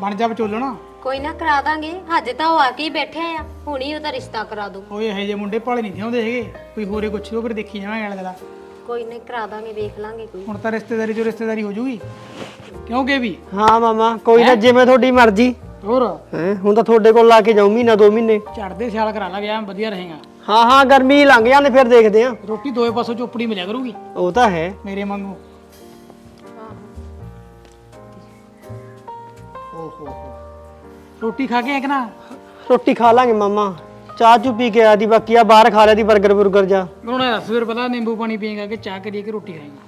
ਬਣ ਜਾ ਵਿਚੋਲਣਾ। ਕੋਈ ਨਾ ਕਰਾ ਦਾਂਗੇ। ਹਜੇ ਤਾਂ ਉਹ ਆ ਕੇ ਹੀ ਬੈਠੇ ਆ। ਹੁਣੀ ਉਹਦਾ ਰਿਸ਼ਤਾ ਕਰਾ ਦੋ। ਓਏ ਇਹ ਜੇ ਮੁੰਡੇ ਭਾਲੇ ਨਹੀਂ ਥਿਆਉਂਦੇ ਹੈਗੇ। ਕੋਈ ਹੋਰੇ ਕੁਛ ਉਹ ਫਿਰ ਦੇਖੀ ਜਾਵਾਂਗੇ ਅਗਲਾ ਕੋਈ ਨਹੀਂ ਕਰਾ ਦਾਂਗੇ ਵੇਖ ਲਾਂਗੇ ਕੋਈ। ਹੁਣ ਤਾਂ ਰਿਸ਼ਤੇਦਾਰੀ ਚੋਂ ਰਿਸ਼ਤੇਦਾਰੀ ਹੋ ਜੂਗੀ। ਕਿਉਂਕਿ ਵੀ? ਹਾਂ ਮਾਮਾ ਕੋਈ ਨਾ ਜਿਵੇਂ ਤੁਹਾਡੀ ਮਰਜ਼ੀ। ਹੋਰ? ਹੈ ਹੁਣ ਤਾਂ ਤੁਹਾਡੇ ਕੋਲ ਲਾ ਕੇ ਜਾਉ ਮਹੀਨਾ ਦੋ ਮਹੀਨੇ। ਝੜਦੇ ਸਿਆਲ ਕਰਾ ਲਾ ਗਿਆ ਵਧੀਆ ਰਹੇਗਾ। ਹਾਂ ਹਾਂ ਗਰਮੀ ਲੰਘ ਜਾਂਦੇ ਫਿਰ ਦੇਖਦੇ ਆ ਰੋਟੀ ਦੋਏ ਪਾਸੋਂ ਚੋਪੜੀ ਮਿਲਿਆ ਕਰੂਗੀ। ਉਹ ਤਾਂ ਹੈ। ਮੇਰੇ ਵਾਂਗੂ। ਓਹੋ। ਰੋਟੀ ਖਾ ਕੇ ਆਇਆ ਕਿ ਨਾ? ਰੋਟੀ ਖਾ ਲਾਂਗੇ ਮਾਮਾ। ਚਾਹ ਚੂ ਪੀ ਕੇ ਆਇਆ ਦੀ ਬਾਕੀ ਆ ਬਾਹਰ ਖਾ ਲਿਆ ਦੀ 버ਗਰ ਬੁਰਗਰ ਜਾ। ਹੁਣ ਦੱਸ ਫਿਰ ਪਤਾ ਨਿੰਬੂ ਪਾਣੀ ਪੀਏਗਾ ਕਿ ਚਾਹ ਕਰੀਏ ਕਿ ਰੋਟੀ ਖਾਏਗਾ?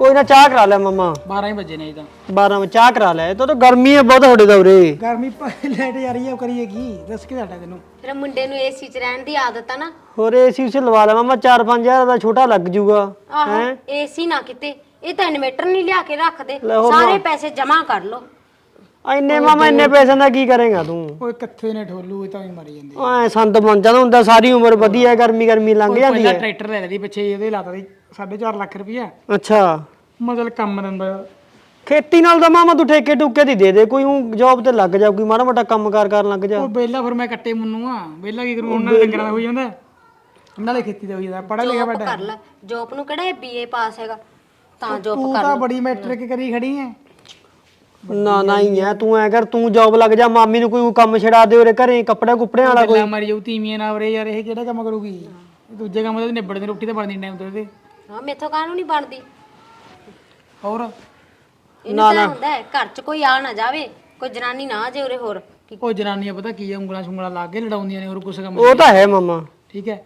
ਕੋਈ ਨਾ ਚਾਹ ਕਰਾ ਲੈ ਮਾਮਾ। 12 ਹੀ ਵਜੇ ਨੇ ਇਹ ਤਾਂ। 12 ਵਜੇ ਚਾਹ ਕਰਾ ਲੈ। ਤੋ ਤਾਂ ਗਰਮੀ ਹੈ ਬਹੁਤ ਤੁਹਾਡੇ ਦਾ ਉਰੇ। ਗਰਮੀ ਲੈਟ ਜਾ ਰਹੀ ਹੈ ਉਹ ਕਰੀਏ ਕੀ? ਦੱਸ ਕੇ ਸਾਡਾ ਤੈਨੂੰ। ਤੇਰੇ ਮੁੰਡੇ ਨੂੰ ਏਸੀ 'ਚ ਰਹਿਣ ਦੀ ਆਦਤ ਆ ਨਾ। ਹੋਰ ਏਸੀ ਉਸੇ ਲਵਾ ਲੈ ਮਾਮਾ 4-5000 ਦਾ ਛੋਟਾ ਲੱਗ ਜੂਗਾ। ਆਹੋ ਏਸੀ ਨਾ ਕਿਤੇ। ਇਹ ਤਾਂ ਇਨਵੇਟਰ ਨਹੀਂ ਲਿਆ ਕੇ ਰੱਖਦੇ ਸਾਰੇ ਪੈਸੇ ਜਮ੍ਹਾਂ ਕਰ ਲੋ ਇੰਨੇ ਮਾਮਾ ਇੰਨੇ ਪੈਸਿਆਂ ਦਾ ਕੀ ਕਰੇਗਾ ਤੂੰ? ਓਏ ਕਿੱਥੇ ਨੇ ਠੋਲੂ ਇਹ ਤਾਂ ਵੀ ਮਰੀ ਜਾਂਦੇ ਐ ਸੰਤ ਬਣ ਜਾਂਦਾ ਹੁੰਦਾ ਸਾਰੀ ਉਮਰ ਵਧੀਆ ਗਰਮੀ ਗਰਮੀ ਲੰਘ ਜਾਂਦੀ ਪਹਿਲਾਂ ਹੈ। ਟਰੈਕਟਰ ਲੈ ਲਈ ਪਿੱਛੇ ਇਹਦੇ ਲਾਤਾ ਦੀ 4.5 ਲੱਖ ਰੁਪਇਆ ਅੱਛਾ। ਮਤਲਬ ਕੰਮ ਦਿੰਦਾ। ਖੇਤੀ ਨਾਲ ਤਾਂ ਮਾਮਾ ਤੂੰ ਠੇਕੇ ਟੁੱਕੇ ਦੀ ਦੇ ਦੇ ਕੋਈ ਜੌਬ ਤੇ ਲੱਗ ਜਾ ਕੋਈ ਮਾੜਾ ਮੋਟਾ ਕੰਮਕਾਰ ਕਰਨ ਲੱਗ ਜਾ। ਉਹ ਬੇਲਾ ਫਿਰ ਮੈਂ ਕੱਟੇ ਮੁੰਨੂ ਆ ਬੇਲਾ ਕੀ ਕਰੂੰ ਉਹਨਾਂ ਦੇ ਡੰਗਰਾਂ ਦਾ ਹੋਈ ਜਾਂਦਾ। ਨਾਲੇ ਖੇਤੀ ਦਾ ਹੋਈ ਜਾਂਦਾ ਪੜਾ ਲਿਖਿਆ ਜੋਬ ਬੈਠਾ ਕਰ ਲੈ ਜੋਬ ਨੂੰ ਕਿਹੜਾ ਬੀਏ ਪਾਸ ਹੈਗਾ? ਤਾਂ ਜੋਬ ਤੂੰ ਤਾਂ ਬੜੀ ਮੈਟ੍ਰਿਕ ਕਰੀ ਖੜੀ ਐ। ਨਾ ਨਾ ਹੀ ਹੈ ਤੂੰ ਐ ਕਰ ਤੂੰ ਜੌਬ ਲੱਗ ਜਾ ਮਾਮੀ ਨੂੰ ਕੋਈ ਕੰਮ ਛਡਾ ਦੇ ਉਰੇ ਘਰੇ ਕੱਪੜੇ ਕੁਪੜਿਆਂ ਵਾਲਾ ਗੱਲਾਂ ਮਾਰੀ ਜਾਊ ਤੀਵੀਆਂ ਨਾਲ ਵਰੇ ਯਾਰ ਇਹ ਕਿਹੜਾ ਕੰਮ ਕਰੂਗੀ? ਦੂਜੇ ਕੰਮ ਤਾਂ ਨਿਬੜਦੇ ਰੋਟੀ ਤਾਂ ਬਣਦੀ ਟਾਈਮ ਤੇ ਹਾਂ ਮੇਥੋਂ ਕਾਹਨੂੰ ਨਹੀਂ ਬਣਦੀ? ਹੋਰ? ਇਹਨੂੰ ਤਾਂ ਹੁੰਦਾ ਹੈ, ਘਰ 'ਚ ਕੋਈ ਆ ਨਾ ਜਾਵੇ ਕੋਈ ਜਨਾਨੀ ਨਾ ਆ ਜੇ ਉਰੇ ਹੋਰ। ਉਹ ਜਨਾਨੀਆਂ ਪਤਾ ਕੀ ਆ ਉਂਗਲਾਂ ਸ਼ੁੰਗਲਾਂ ਲਾ ਕੇ ਲੜਾਉਂਦੀਆਂ ਨੇ ਹੋਰ ਕੁਛ ਕੰਮ ਉਹ ਤਾਂ ਹੈ ਮਾਮਾ। ਠੀਕ ਹੈ।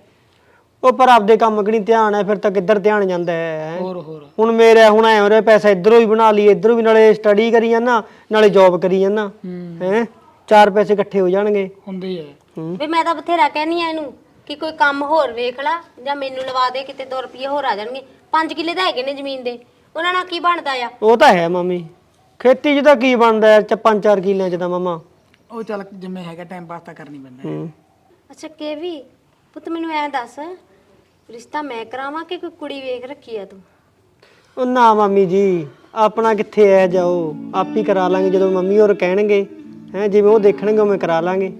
ਉਹ ਪਰ ਆਪਦੇ ਕੰਮ ਕਣੀ ਧਿਆਨ ਹੈ ਫਿਰ ਤਾਂ ਕਿੱਧਰ ਧਿਆਨ ਜਾਂਦਾ ਹੈ? ਹੋਰ ਹੋਰ। ਹੁਣ ਮੇਰੇ ਹੁਣ ਐ ਉਰੇ ਪੈਸਾ ਇਧਰੋਂ ਵੀ ਬਣਾ ਲਈ ਇਧਰੋਂ ਵੀ ਨਾਲੇ ਸਟੱਡੀ ਕਰੀ ਜਾਂਦਾ ਨਾਲੇ ਜੌਬ ਕਰੀ ਜਾਂਦਾ। ਹੂੰ। ਹੈ? ਚਾਰ ਪੈਸੇ ਇਕੱਠੇ ਹੋ ਜਾਣਗੇ। ਹੁੰਦੇ ਹੀ ਐ ਵੀ ਮੈਂ ਤਾਂ ਬਥੇਰਾ ਕਹਿਨੀ ਆ ਇਹਨੂੰ ਕਿ ਕੋਈ ਕੰਮ ਹੋਰ ਵੇਖ ਲਾ ਜਾਂ ਮੈਨੂੰ ਲਵਾ ਦੇ ਕਿਤੇ 2 ਰੁਪਏ ਹੋਰ ਆ ਜਾਣਗੇ। 5 ਕਿੱਲੇ ਤਾਂ ਹੈਗੇ ਨੇ ਜ਼ਮੀਨ ਦੇ। ਉਹਨਾਂ ਨਾਲ ਕੀ ਬਣਦਾ ਆ? ਉਹ ਤਾਂ ਹੈ ਮਾਮੀ। ਖੇਤੀ 'ਚ ਤਾਂ ਕੀ ਬਣਦਾ ਯਾਰ ਚ ਪੰਜ ਚਾਰ ਕਿੱਲਿਆਂ 'ਚ ਤਾਂ ਮਾਮਾ। ਉਹ ਚੱਲ ਜਿਵੇਂ ਹੈਗਾ ਟਾਈਮ ਪਾਸ ਤਾਂ ਕਰਨੀ ਪੈਂਦਾ ਹੈ। ਹੂੰ। ਅੱਛਾ ਕੇ ਵੀ ਪੁੱਤ ਮੈਨੂੰ ਐ ਦੱਸ ਰਿਸ਼ਤਾ ਮੈਂ ਕਰਾਵਾਂ ਕਿ ਕੋਈ ਕੁੜੀ ਵੇਖ ਰੱਖੀ ਆ ਤੂੰ? ਉਹ ਨਾ ਮਾਮੀ ਜੀ ਆਪਣਾ ਕਿੱਥੇ ਐ ਜਾਓ? ਆਪ ਹੀ ਕਰਾ ਲਾਂਗੇ ਜਦੋਂ ਮੰਮੀ ਹੋਰ ਕਹਿਣਗੇ। ਹੈ ਜਿਵੇਂ ਉਹ ਦੇਖਣਗੇ ਉਵੇਂ ਕਰਾ ਲਾਂਗੇ।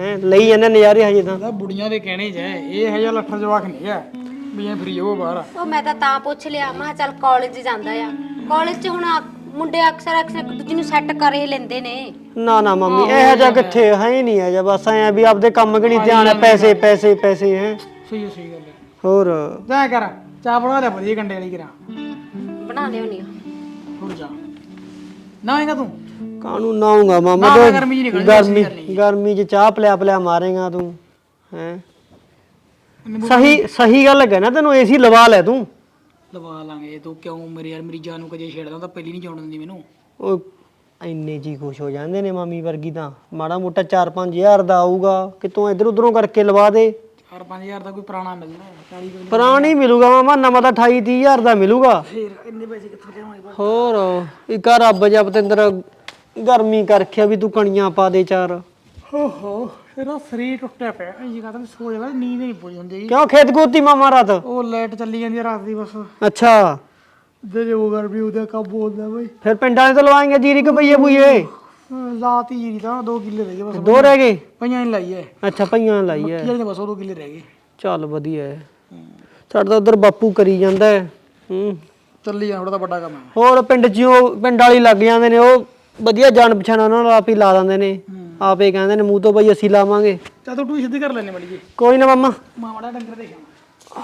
ਹੈ ਲਈ ਜਾਂਦੇ ਨਜ਼ਾਰੇ ਹਜੇ ਤਾਂ। ਬੁੜੀਆਂ ਦੇ ਕਹਿਣੇ ਚ ਹੈ ਇਹ ਹਜਾ ਲੱਠਾ ਜਵਾਕ ਨਹੀਂ ਹੈ ਵੀ ਇਹ ਫਰੀ ਉਹ ਬਾਹਰ ਆ। ਉਹ ਮੈਂ ਤਾਂ ਤਾਂ ਪੁੱਛ ਲਿਆ ਮੈਂ ਕਿਹਾ ਚੱਲ ਕਾਲਜ ਜਾਂਦਾ ਆ। ਕਾਲਜ 'ਚ ਹੁਣ ਆ- ਮੁੰਡੇ ਅਕਸਰ ਅਕਸਰ ਇੱਕ ਦੂਜੇ ਨੂੰ ਸੈੱਟ ਕਰ ਹੀ ਲੈਂਦੇ ਨੇ। ਨਾ ਨਾ ਮੰਮੀ ਇਹ ਜਿਹਾ ਕਿੱਥੇ ਹੈ ਹੀ ਨਹੀਂ ਹੈ ਜਾਂ ਬਸ ਐ ਵੀ ਆਪਦੇ ਕੰਮ ਕਣੀ ਧਿਆਨ ਹੈ ਪੈਸੇ ਪੈਸੇ ਪੈਸੇ ਹੈ। ਸਹੀ ਹੈ ਸਹੀ ਗੱਲ ਹੈ ਹੋਰ। ਜਾ ਕਰ ਚਾਹ ਬਣਾ ਲੈ ਵਧੀਆ ਗੰਡੇ ਵਾਲੀ ਕਰਾ। ਬਣਾ ਲਿਓਨੀ ਆ। ਹੋਰ ਜਾ। ਨਾ ਆਏਗਾ ਤੂੰ? ਕਾਨੂੰ ਨਾਉਂਗਾ ਮਾਮਾ? ਨਾ, ਤੇ ਗਰਮੀ 'ਚ ਨਹੀਂ ਗਰਮੀ ਗਰਮੀ 'ਚ। ਚਾਹ ਪਲਿਆ ਪਲਿਆ ਮਾਰੇਗਾ ਤੂੰ ਹੈ? ਸਹੀ ਸਹੀ ਗੱਲ ਹੈ ਨਾ ਤੈਨੂੰ ਏਸੀ ਲਵਾ ਲੈ ਤੂੰ। ਲਵਾ ਲਾਂਗੇ ਤੂੰ ਕਿਉਂ ਮੇਰੇ ਯਾਰ ਮੇਰੀ ਜਾਨ ਨੂੰ ਕਦੇ ਛੇੜਦਾ ਤਾਂ ਪਹਿਲੀ ਨਹੀਂ ਜਾਣ ਦਿੰਦੀ ਮੈਨੂੰ। ਉਹ ਇੰਨੇ ਜੀ ਖੁਸ਼ ਹੋ ਜਾਂਦੇ ਨੇ ਮਾਮੀ ਵਰਗੀ ਤਾਂ। ਮਾੜਾ ਮੋਟਾ 4-5000 ਦਾ ਆਊਗਾ ਕਿਤੋਂ ਇਧਰ ਉਧਰੋਂ ਕਰਕੇ ਲਵਾ ਦੇ। 4-5000 ਦਾ ਕੋਈ ਪੁਰਾਣਾ ਮਿਲਣਾ 40 ਕੋਈ ਪੁਰਾਣੀ ਮਿਲੂਗਾ ਮਾਮਾ ਨਵਾਂ ਤਾਂ 28-30000 ਦਾ ਮਿਲੂਗਾ। ਫੇਰ ਇੰਨੇ ਪੈਸੇ ਕਿੱਥੋਂ ਲਿਆਵਾਂਗੇ ਹੋਰ ਇੱਕ ਆ ਰੱਬ ਗਰਮੀ ਕਰਖਿਆ ਵੀ ਤੂੰ ਕਣੀਆਂ ਪਾ ਦੇ ਚਾਰ। ਹੋ ਹੋ ਤੇਰਾ ਸਰੀਰ ਟੁੱਟਿਆ ਪਿਆ ਇਹ ਜੀ ਕਹਿੰਦਾ ਸੋ ਜਾਵੇ ਨੀਂਦ ਨਹੀਂ ਪੂਰੀ ਹੁੰਦੀ ਹੈਗੀ। ਕਿਉਂ ਖੇਤ ਗੋਤੀ ਮਾਮਾ ਰਾਤ? ਉਹ ਲਾਈਟ ਚੱਲੀ ਜਾਂਦੀ ਹੈ ਰਾਤ ਦੀ ਬਸ। ਅੱਛਾ। ਦੇ ਜੋ ਗਰਮੀ ਉਹਦਾ ਕਾ ਬੋਲਦਾ ਬਈ। ਫਿਰ ਪਿੰਡਾਂ ਦੇ ਤਾਂ ਲਵਾਏਂਗੇ ਜੀਰੀ ਕਿ ਬਈਏ ਬੁਈਏ ਲਾਤੀ ਜੀ ਤਾਂ 2 ਕਿੱਲੇ ਰਹਿ ਗਏ ਬਸ ਦੋ ਰਹਿ ਗਏ? ਪਈਆਂ ਨਹੀਂ ਲਾਈ ਐ। ਅੱਛਾ ਪਈਆਂ ਲਾਈ ਐ। ਜਿਹੜੇ ਬਸ ਉਹ 2 ਕਿੱਲੇ ਰਹਿ ਗਏ। ਚੱਲ ਵਧੀਆ ਹੈ। ਸਾਡਾ ਤਾਂ ਉਧਰ ਬਾਪੂ ਕਰੀ ਜਾਂਦਾ ਹੈ ਹੂੰ। ਚੱਲੀ ਥੋੜਾ ਤਾਂ ਵੱਡਾ ਕੰਮ ਹੈ ਹੋਰ ਪਿੰਡ 'ਚ ਉਹ ਪਿੰਡ ਵਾਲੀ ਲੱਗ ਜਾਂਦੇ ਨੇ ਉਹ ਵਧੀਆ ਜਾਣ ਪਛਾਣ ਉਹਨਾਂ ਨੂੰ ਆਪ ਹੀ ਲਾ ਦਿੰਦੇ ਨੇ। ਆਪੇ ਕਹਿੰਦੇ ਨੇ ਮੂੰਹ ਤੋਂ ਬਈ ਅਸੀਂ ਲਾਵਾਂਗੇ। ਚਾ ਤੂੰ ਟੂ ਸਿੱਧੀ ਕਰ ਲੈਨੇ ਮੜੀ ਜੀ। ਕੋਈ ਨਾ ਮਾਮਾ। ਮਾਂ ਮੜਾ ਡੰਗਰ ਦੇਖਾਂ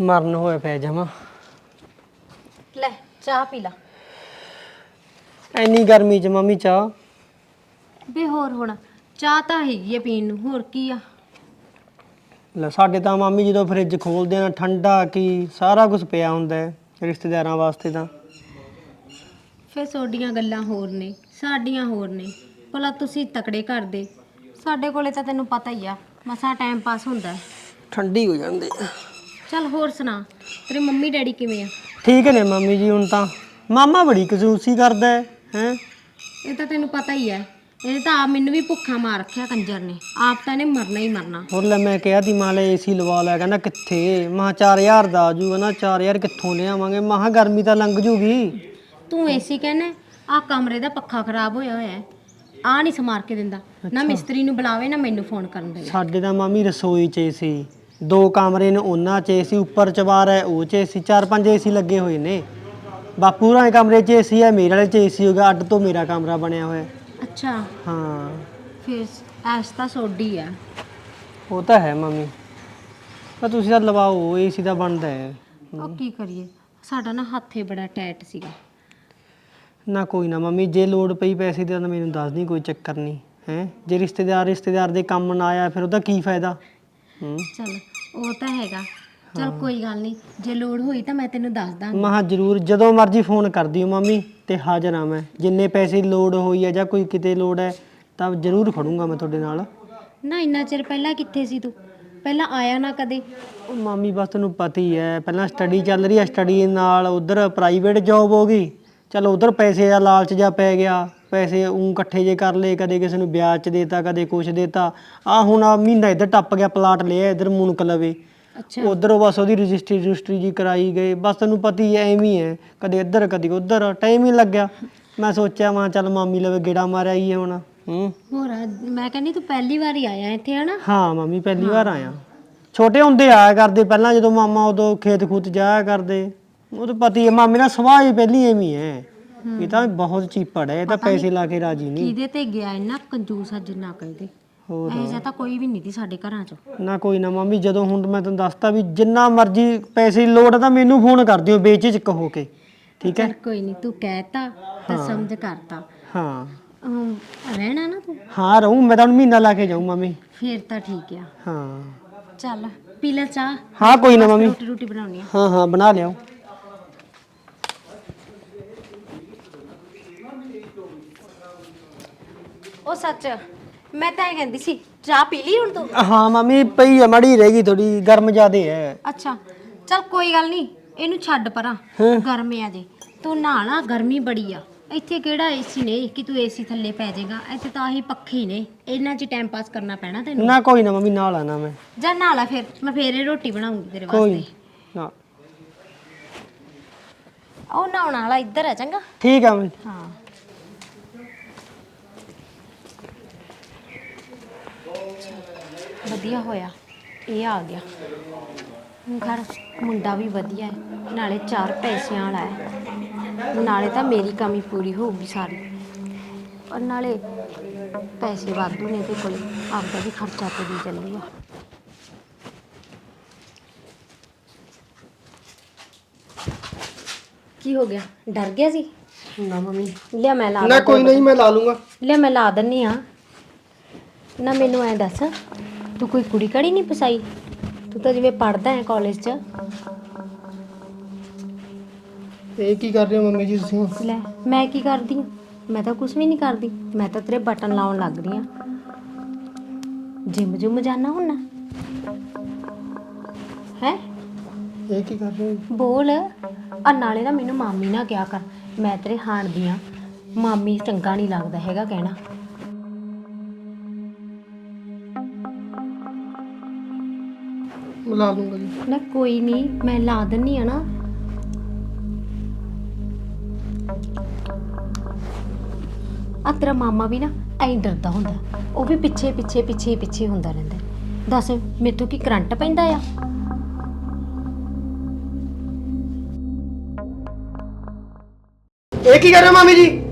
ਮਰਨ ਹੋਏ ਪੈ ਜਾਵਾਂ ਲੈ ਚਾਹ ਪੀ ਲਾ। ਐਨੀ ਗਰਮੀ 'ਚ ਮੰਮੀ ਚਾਹ? ਵੀ ਹੋਰ ਹੁਣ ਚਾਹ ਤਾਂ ਹੈਗੀ ਆ ਪੀਣ ਨੂੰ ਹੋਰ ਕੀ ਆ? ਲੈ ਸਾਡੇ ਤਾਂ ਮਾਮੀ ਜਦੋਂ ਫ੍ਰਿਜ ਖੋਲਦੇ ਆ ਠੰਡਾ ਕੀ ਸਾਰਾ ਕੁਝ ਪਿਆ ਹੁੰਦਾ ਹੈ ਰਿਸ਼ਤੇਦਾਰਾਂ ਵਾਸਤੇ ਤਾਂ। ਫਿਰ ਤੁਹਾਡੀਆਂ ਗੱਲਾਂ ਹੋਰ ਨੇ ਸਾਡੀਆਂ ਹੋਰ ਨੇ। ਭਲਾ ਤੁਸੀਂ ਤਕੜੇ ਕਰਦੇ ਸਾਡੇ ਕੋਲੇ ਤਾਂ ਤੈਨੂੰ ਪਤਾ ਹੀ ਆ ਮਸਾ ਟਾਈਮ ਪਾਸ ਹੁੰਦਾ ਹੈ। ਠੰਡੀ ਹੋ ਜਾਂਦੀ ਚੱਲ ਹੋਰ ਸੁਣਾ ਤੇਰੇ ਮੰਮੀ ਡੈਡੀ ਕਿਵੇਂ ਆ? ਠੀਕ ਨੇ ਮੰਮੀ ਜੀ ਹੁਣ ਤਾਂ। ਮਾਮਾ ਬੜੀ ਕਸੂਸੀ ਕਰਦਾ ਹੈ। ਹੈਂ? ਇਹ ਤਾਂ ਤੈਨੂੰ ਪਤਾ ਹੀ ਹੈ। ਇਹ ਤਾਂ ਆਪ ਮੈਨੂੰ ਵੀ ਭੁੱਖਾ ਮਾਰ ਰੱਖਿਆ ਕੰਜਰ ਨੇ। ਆਪ ਤਾਂ ਇਹਨੇ ਮਰਨਾ ਹੀ ਮਰਨਾ। ਹੋਰ ਲੈ ਮੈਂ ਕਿਹਾ ਤੀ ਮਾਲੇ ਏਸੀ ਲਵਾ ਲਿਆ ਕਹਿੰਦਾ ਕਿੱਥੇ? ਮਹਾ 4000 ਦਾ ਆਜੂਗਾ ਨਾ 4000 ਕਿੱਥੋਂ ਲਿਆਵਾਂਗੇ? ਮਹਾ ਗਰਮੀ ਤਾਂ ਲੰਘ ਜੂਗੀ। ਤੂੰ ਏਸੀ ਕਹਿੰਦਾ ਆ ਕਮਰੇ ਦਾ ਪੱਖਾ ਖਰਾਬ ਹੋਇਆ ਹੋਇਆ ਹੈ। ਆ ਨਹੀਂ ਸਮਾਰ ਕੇ ਦਿੰਦਾ। ਨਾ ਮਿਸਤਰੀ ਨੂੰ ਬੁਲਾਵੇ ਨਾ ਮੈਨੂੰ ਫੋਨ ਕਰਨ ਦੇ। ਸਾਡੇ ਤਾਂ ਮਾਮੀ ਰਸੋਈ 'ਚ ਏਸੀ ਦੋ ਕਮਰੇ ਨੇ ਉਹਨਾਂ 'ਚ ਏਸੀ ਉੱਪਰ ਚਵਾਰ ਹੈ ਉਹ 'ਚ ਏਸੀ ਚਾਰ ਪੰਜ ਏਸੀ ਲੱਗੇ ਹੋਏ ਨੇ। ਬਾਪੂ ਰਾਂ ਕਮਰੇ 'ਚ ਏਸੀ ਹੈ ਮੇਰੇ ਵਾਲੇ 'ਚ ਏਸੀ ਹੋਗਾ ਅੱਡ ਤੋਂ ਮੇਰਾ ਕਮਰਾ ਬਣਿਆ ਹੋਇਆ। ਅੱਛਾ। ਹਾਂ। ਫਿਰ ਐਸ ਤਾਂ ਸੋਡੀ ਆ। ਉਹ ਤਾਂ ਹੈ ਮੰਮੀ। ਪਰ ਤੁਸੀਂ ਤਾਂ ਲਵਾਓ ਏਸੀ ਦਾ ਬਣਦਾ ਹੈ। ਉਹ ਕੀ ਕਰੀਏ? ਸਾਡਾ ਨਾ ਹੱਥੇ ਬੜਾ ਟਾਈਟ ਸੀਗਾ। ਨਾ ਕੋਈ ਨਾ ਮੰਮੀ ਜੇ ਲੋੜ ਪਈ ਪੈਸੇ ਦੀ ਤਾਂ ਮੈਨੂੰ ਦੱਸ ਦੀ ਕੋਈ ਚੱਕਰ ਨਹੀਂ ਹੈ। ਜੇ ਰਿਸ਼ਤੇਦਾਰ ਰਿਸ਼ਤੇਦਾਰ ਦੇ ਕੰਮ ਨਾ ਆਇਆ ਫਿਰ ਉਹਦਾ ਕੀ ਫਾਇਦਾ? ਹੂੰ। ਚੱਲ ਉਹ ਤਾਂ ਹੈਗਾ। ਚੱਲ ਕੋਈ ਗੱਲ ਨਹੀਂ ਜੇ ਲੋੜ ਹੋਈ ਤਾਂ ਮੈਂ ਤੈਨੂੰ ਦੱਸ ਦਾਂਗੀ। ਮਹਾ ਜ਼ਰੂਰ ਜਦੋਂ ਮਰਜ਼ੀ ਫੋਨ ਕਰ ਦਿਓ ਮੰਮੀ ਤੇ ਹਾਜ਼ਰ ਆ ਮੈਂ। ਜਿੰਨੇ ਪੈਸੇ ਦੀ ਲੋੜ ਹੋਈ ਹੈ ਜਾਂ ਕੋਈ ਕਿਤੇ ਲੋੜ ਹੈ ਤਾਂ ਜ਼ਰੂਰ ਖੜੂੰਗਾ ਮੈਂ ਤੁਹਾਡੇ ਨਾਲ। ਨਾ ਇੰਨਾ ਚਿਰ ਪਹਿਲਾਂ ਕਿੱਥੇ ਸੀ ਤੂੰ? ਪਹਿਲਾਂ ਆਇਆ ਨਾ ਕਦੇ? ਉਹ ਮਾਮੀ ਬਸ ਤੈਨੂੰ ਪਤਾ ਹੀ ਹੈ ਪਹਿਲਾਂ ਸਟੱਡੀ ਚੱਲ ਰਹੀ ਹੈ ਸਟੱਡੀ ਨਾਲ ਉਧਰ ਪ੍ਰਾਈਵੇਟ ਜੌਬ ਹੋ ਗਈ। ਚਲ ਉਧਰ ਪੈਸੇ ਦਾ ਲਾਲਚ ਜਾ ਪੈ ਗਿਆ ਪੈਸੇ ਉਂ ਇਕੱਠੇ ਜੇ ਕਰ ਲਏ ਕਦੇ ਕਿਸੇ ਨੂੰ ਵਿਆਜ ਚ ਦੇਤਾ ਕਦੇ ਕੁਛ ਦੇਤਾ। ਆ ਹੁਣ ਆ ਮਹੀਨਾ ਇੱਧਰ ਟੱਪ ਗਿਆ ਪਲਾਟ ਲਿਆ ਇੱਧਰ ਮੁਨਕ ਲਵੇ। ਅੱਛਾ। ਉਧਰੋਂ ਬਸ ਉਹਦੀ ਰਜਿਸਟਰੀ ਰਜਿਸਟਰੀ ਜੀ ਕਰਾਈ ਗਏ। ਬਸ ਤੈਨੂੰ ਪਤਾ ਹੀ ਐਵੇਂ ਹੀ ਹੈ ਕਦੇ ਇੱਧਰ ਕਦੇ ਉੱਧਰ ਟਾਈਮ ਹੀ ਲੱਗਿਆ। ਮੈਂ ਸੋਚਿਆ ਮਾਂ ਚੱਲ ਮਾਮੀ ਲਵੇ ਗੇੜਾ ਮਾਰਿਆ ਹੀ ਹੈ ਹੁਣ। ਹੂੰ। ਹੋਰ ਆ, ਮੈਂ ਕਹਿੰਦੀ ਤੂੰ ਪਹਿਲੀ ਵਾਰ ਹੀ ਆਇਆ ਇੱਥੇ ਹਨਾ? ਹਾਂ ਮੰਮੀ ਪਹਿਲੀ ਵਾਰ ਆਇਆ। ਛੋਟੇ ਹੁੰਦੇ ਆਇਆ ਕਰਦੇ ਪਹਿਲਾਂ ਜਦੋਂ ਮਾਮਾ ਉਦੋਂ ਖੇਤ ਖੂਤ ਜਾਇਆ ਕਰਦੇ। ਉਹ ਤਾਂ ਪਤੀ ਹੈ ਮਾਮੇ ਨਾਲ ਸੁਭਾਅ ਹੀ ਪਹਿਲੀ ਐਵੇਂ ਹੀ ਹੈ। ਇਹ ਤਾਂ ਬਹੁਤ ਚੀਪੜ ਹੈ ਇਹ ਤਾਂ ਪੈਸੇ ਲਾ ਕੇ ਰਾਜੀ ਨਹੀਂ ਕਿਹਦੇ ਤੇ ਗਿਆ ਇੰਨਾ ਕੰਜੂਸ ਆ ਜਿੰਨਾ ਕਹਿੰਦੇ ਹੋਰ। ਜਿਹਾ ਤਾਂ ਕੋਈ ਵੀ ਨਹੀਂ ਸੀ ਸਾਡੇ ਘਰਾਂ 'ਚ। ਨਾ ਕੋਈ ਨਾ ਮੰਮੀ ਜਦੋਂ ਹੁਣ ਮੈਂ ਤੁਹਾਨੂੰ ਦੱਸਤਾ ਵੀ ਜਿੰਨਾ ਮਰਜ਼ੀ ਪੈਸੇ ਦੀ ਲੋੜ ਹੈ ਤਾਂ ਮੈਨੂੰ ਫੋਨ ਕਰ ਦਿਓ ਬੇਚਿਜਕ ਹੋ ਕੇ। ਠੀਕ ਹੈ? ਚੱਲ ਕੋਈ ਨਹੀਂ ਤੂੰ ਕਹਿਤਾ ਤਾਂ ਸਮਝ ਕਰਤਾ। ਹਾਂ। ਅਮ, ਰਹਿਣਾ ਨਾ ਤੂੰ? ਹਾਂ ਰਹੂੰ ਮੈਂ ਤਾਂ ਹੁਣ ਮਹੀਨਾ ਲਾ ਕੇ ਜਾਊਂ ਮੰਮੀ। ਫੇਰ ਤਾਂ ਠੀਕ ਆ। ਹਾਂ। ਚੱਲ ਪੀ ਲੈ ਚਾਹ। ਹਾਂ ਕੋਈ ਨਾ ਮੰਮੀ। ਰੋਟੀ ਰੋਟੀ ਬਣਾਉਣੀ ਆ। ਹਾਂ ਹਾਂ ਬਣਾ ਲਿਆਓ। ਉਹ ਸੱਚ। ਮੈਂ ਤਾਂ ਇਹ ਕਹਿੰਦੀ ਸੀ ਚਾਹ ਪੀ ਲਈ ਹੁਣ ਤੂੰ? ਹਾਂ ਮੰਮੀ ਪਈ ਹੈ ਮੜੀ ਰਹਿ ਗਈ ਥੋੜੀ ਗਰਮ ਜ਼ਿਆਦੇ ਹੈ ਅੱਛਾ ਚੱਲ ਕੋਈ ਗੱਲ ਨਹੀਂ ਇਹਨੂੰ ਛੱਡ ਪਰਾਂ ਗਰਮੀ ਆ ਜੇ। ਤੂੰ ਨਹਾ ਲਾ ਗਰਮੀ ਬੜੀ ਆ। ਇੱਥੇ ਕਿਹੜਾ ਏਸੀ ਨੇ ਕਿ ਤੂੰ ਏਸੀ ਥੱਲੇ ਪੈ ਜਾਏਗਾ ਇੱਥੇ ਤਾਂ ਆਹੀ ਪੱਖੇ ਨੇ। ਇਹਨਾਂ 'ਚ ਟਾਈਮ ਪਾਸ ਕਰਨਾ ਪੈਣਾ ਤੈਨੂੰ। ਨਾ ਕੋਈ ਨਾ ਮੰਮੀ ਨਾਲ ਆਣਾ ਮੈਂ। ਜਾ ਨਹਾ ਲਾ ਫਿਰ ਮੈਂ ਫੇਰ ਇਹ ਰੋਟੀ ਬਣਾਉਂਗੀ ਤੇਰੇ ਕੋਈ ਵਾਸਤੇ। ਨਾ। ਉਹ ਨਹਾਉਣ ਵਾਲਾ ਇੱਧਰ ਆ ਚੰਗਾ। ਠੀਕ ਆ ਮੰਮੀ। ਹਾਂ। ਵਧੀਆ ਹੋਇਆ। ਇਹ ਆ ਗਿਆ। ਘਰ ਮੁੰਡਾ ਵੀ ਵਧੀਆ ਹੈ। ਨਾਲੇ ਚਾਰ ਪੈਸਿਆਂ ਵਾਲਾ ਹੈ। ਨਾਲੇ ਤਾਂ ਮੇਰੀ ਕਮੀ ਪੂਰੀ ਹੋਊਗੀ ਸਾਰੀ। ਔਰ ਨਾਲੇ ਪੈਸੇ ਵਾਧੂ ਨੇ ਤੇ ਕੋਲੇ। ਆਪਦਾ ਵੀ ਖਰਚਾ ਤੇ ਦੀ ਚੱਲੂਗਾ। ਕੀ ਹੋ ਗਿਆ? ਡਰ ਗਿਆ ਸੀ? ਨਾ ਮੰਮੀ। ਲਿਆ ਮੈਂ ਲਾ ਨਾ ਕੋਈ ਨਹੀਂ ਮੈਂ ਲਾ ਲੂੰਗਾ। ਲੈ ਮੈਂ ਲਾ ਦਿੰਨੀ ਆ ਨਾ ਮੈਨੂੰ ਐ ਦੱਸ। ਤੂੰ ਕੋਈ ਕੁੜੀ ਕੜੀ ਨਹੀਂ ਪਸਾਈ? ਤੂੰ ਤਾਂ ਜਿਵੇਂ ਪੜਦਾ ਹੈ ਕਾਲਜ 'ਚ। ਇਹ ਕੀ ਕਰ ਰਹੇ ਹੋ ਮੰਮੀ ਜੀ ਤੁਸੀਂ? ਲੈ ਮੈਂ ਕੀ ਕਰਦੀ ਹਾਂ? ਮੈਂ ਤਾਂ ਕੁਝ ਵੀ ਨਹੀਂ ਕਰਦੀ। ਮੈਂ ਤਾਂ ਤੇਰੇ ਬਟਨ ਲਾਉਣ ਲੱਗ ਰਹੀ ਆ ਜਿਮ ਜੁਮ ਜਾਣਾ ਹੁੰਨਾ ਹੈ? ਇਹ ਕੀ ਕਰ ਰਹੇ ਹੋ? ਬੋਲ। ਆ ਨਾਲੇ ਨਾ ਮੈਨੂੰ ਮਾਮੀ ਨਾ ਕਿਹਾ ਕਰ। ਮੈਂ ਤੇਰੇ ਹਾਣ ਦੀ ਆ ਮਾਮੀ ਚੰਗਾ ਨਹੀਂ ਲੱਗਦਾ ਹੈਗਾ ਕਹਿਣਾ। ਲਾ ਲੂੰਗਾ ਜੀ। ਨਾ ਕੋਈ ਨਹੀਂ ਮੈਂ ਲਾ ਦਿੰਨੀ ਆ ਨਾ। ਆ ਤੇਰਾ ਮਾਮਾ ਵੀ ਨਾ ਐਂ ਡਰਦਾ ਹੁੰਦਾ। ਉਹ ਵੀ ਪਿੱਛੇ ਪਿੱਛੇ ਪਿੱਛੇ ਪਿੱਛੇ ਹੁੰਦਾ ਰਹਿੰਦਾ। ਦੱਸ ਮੇਰੇ ਤੋਂ ਕੀ ਕਰੰਟ ਪੈਂਦਾ ਆ? ਇਹ ਕੀ ਕਰ ਰਹੇ ਹੋ ਮਾਮੀ ਜੀ?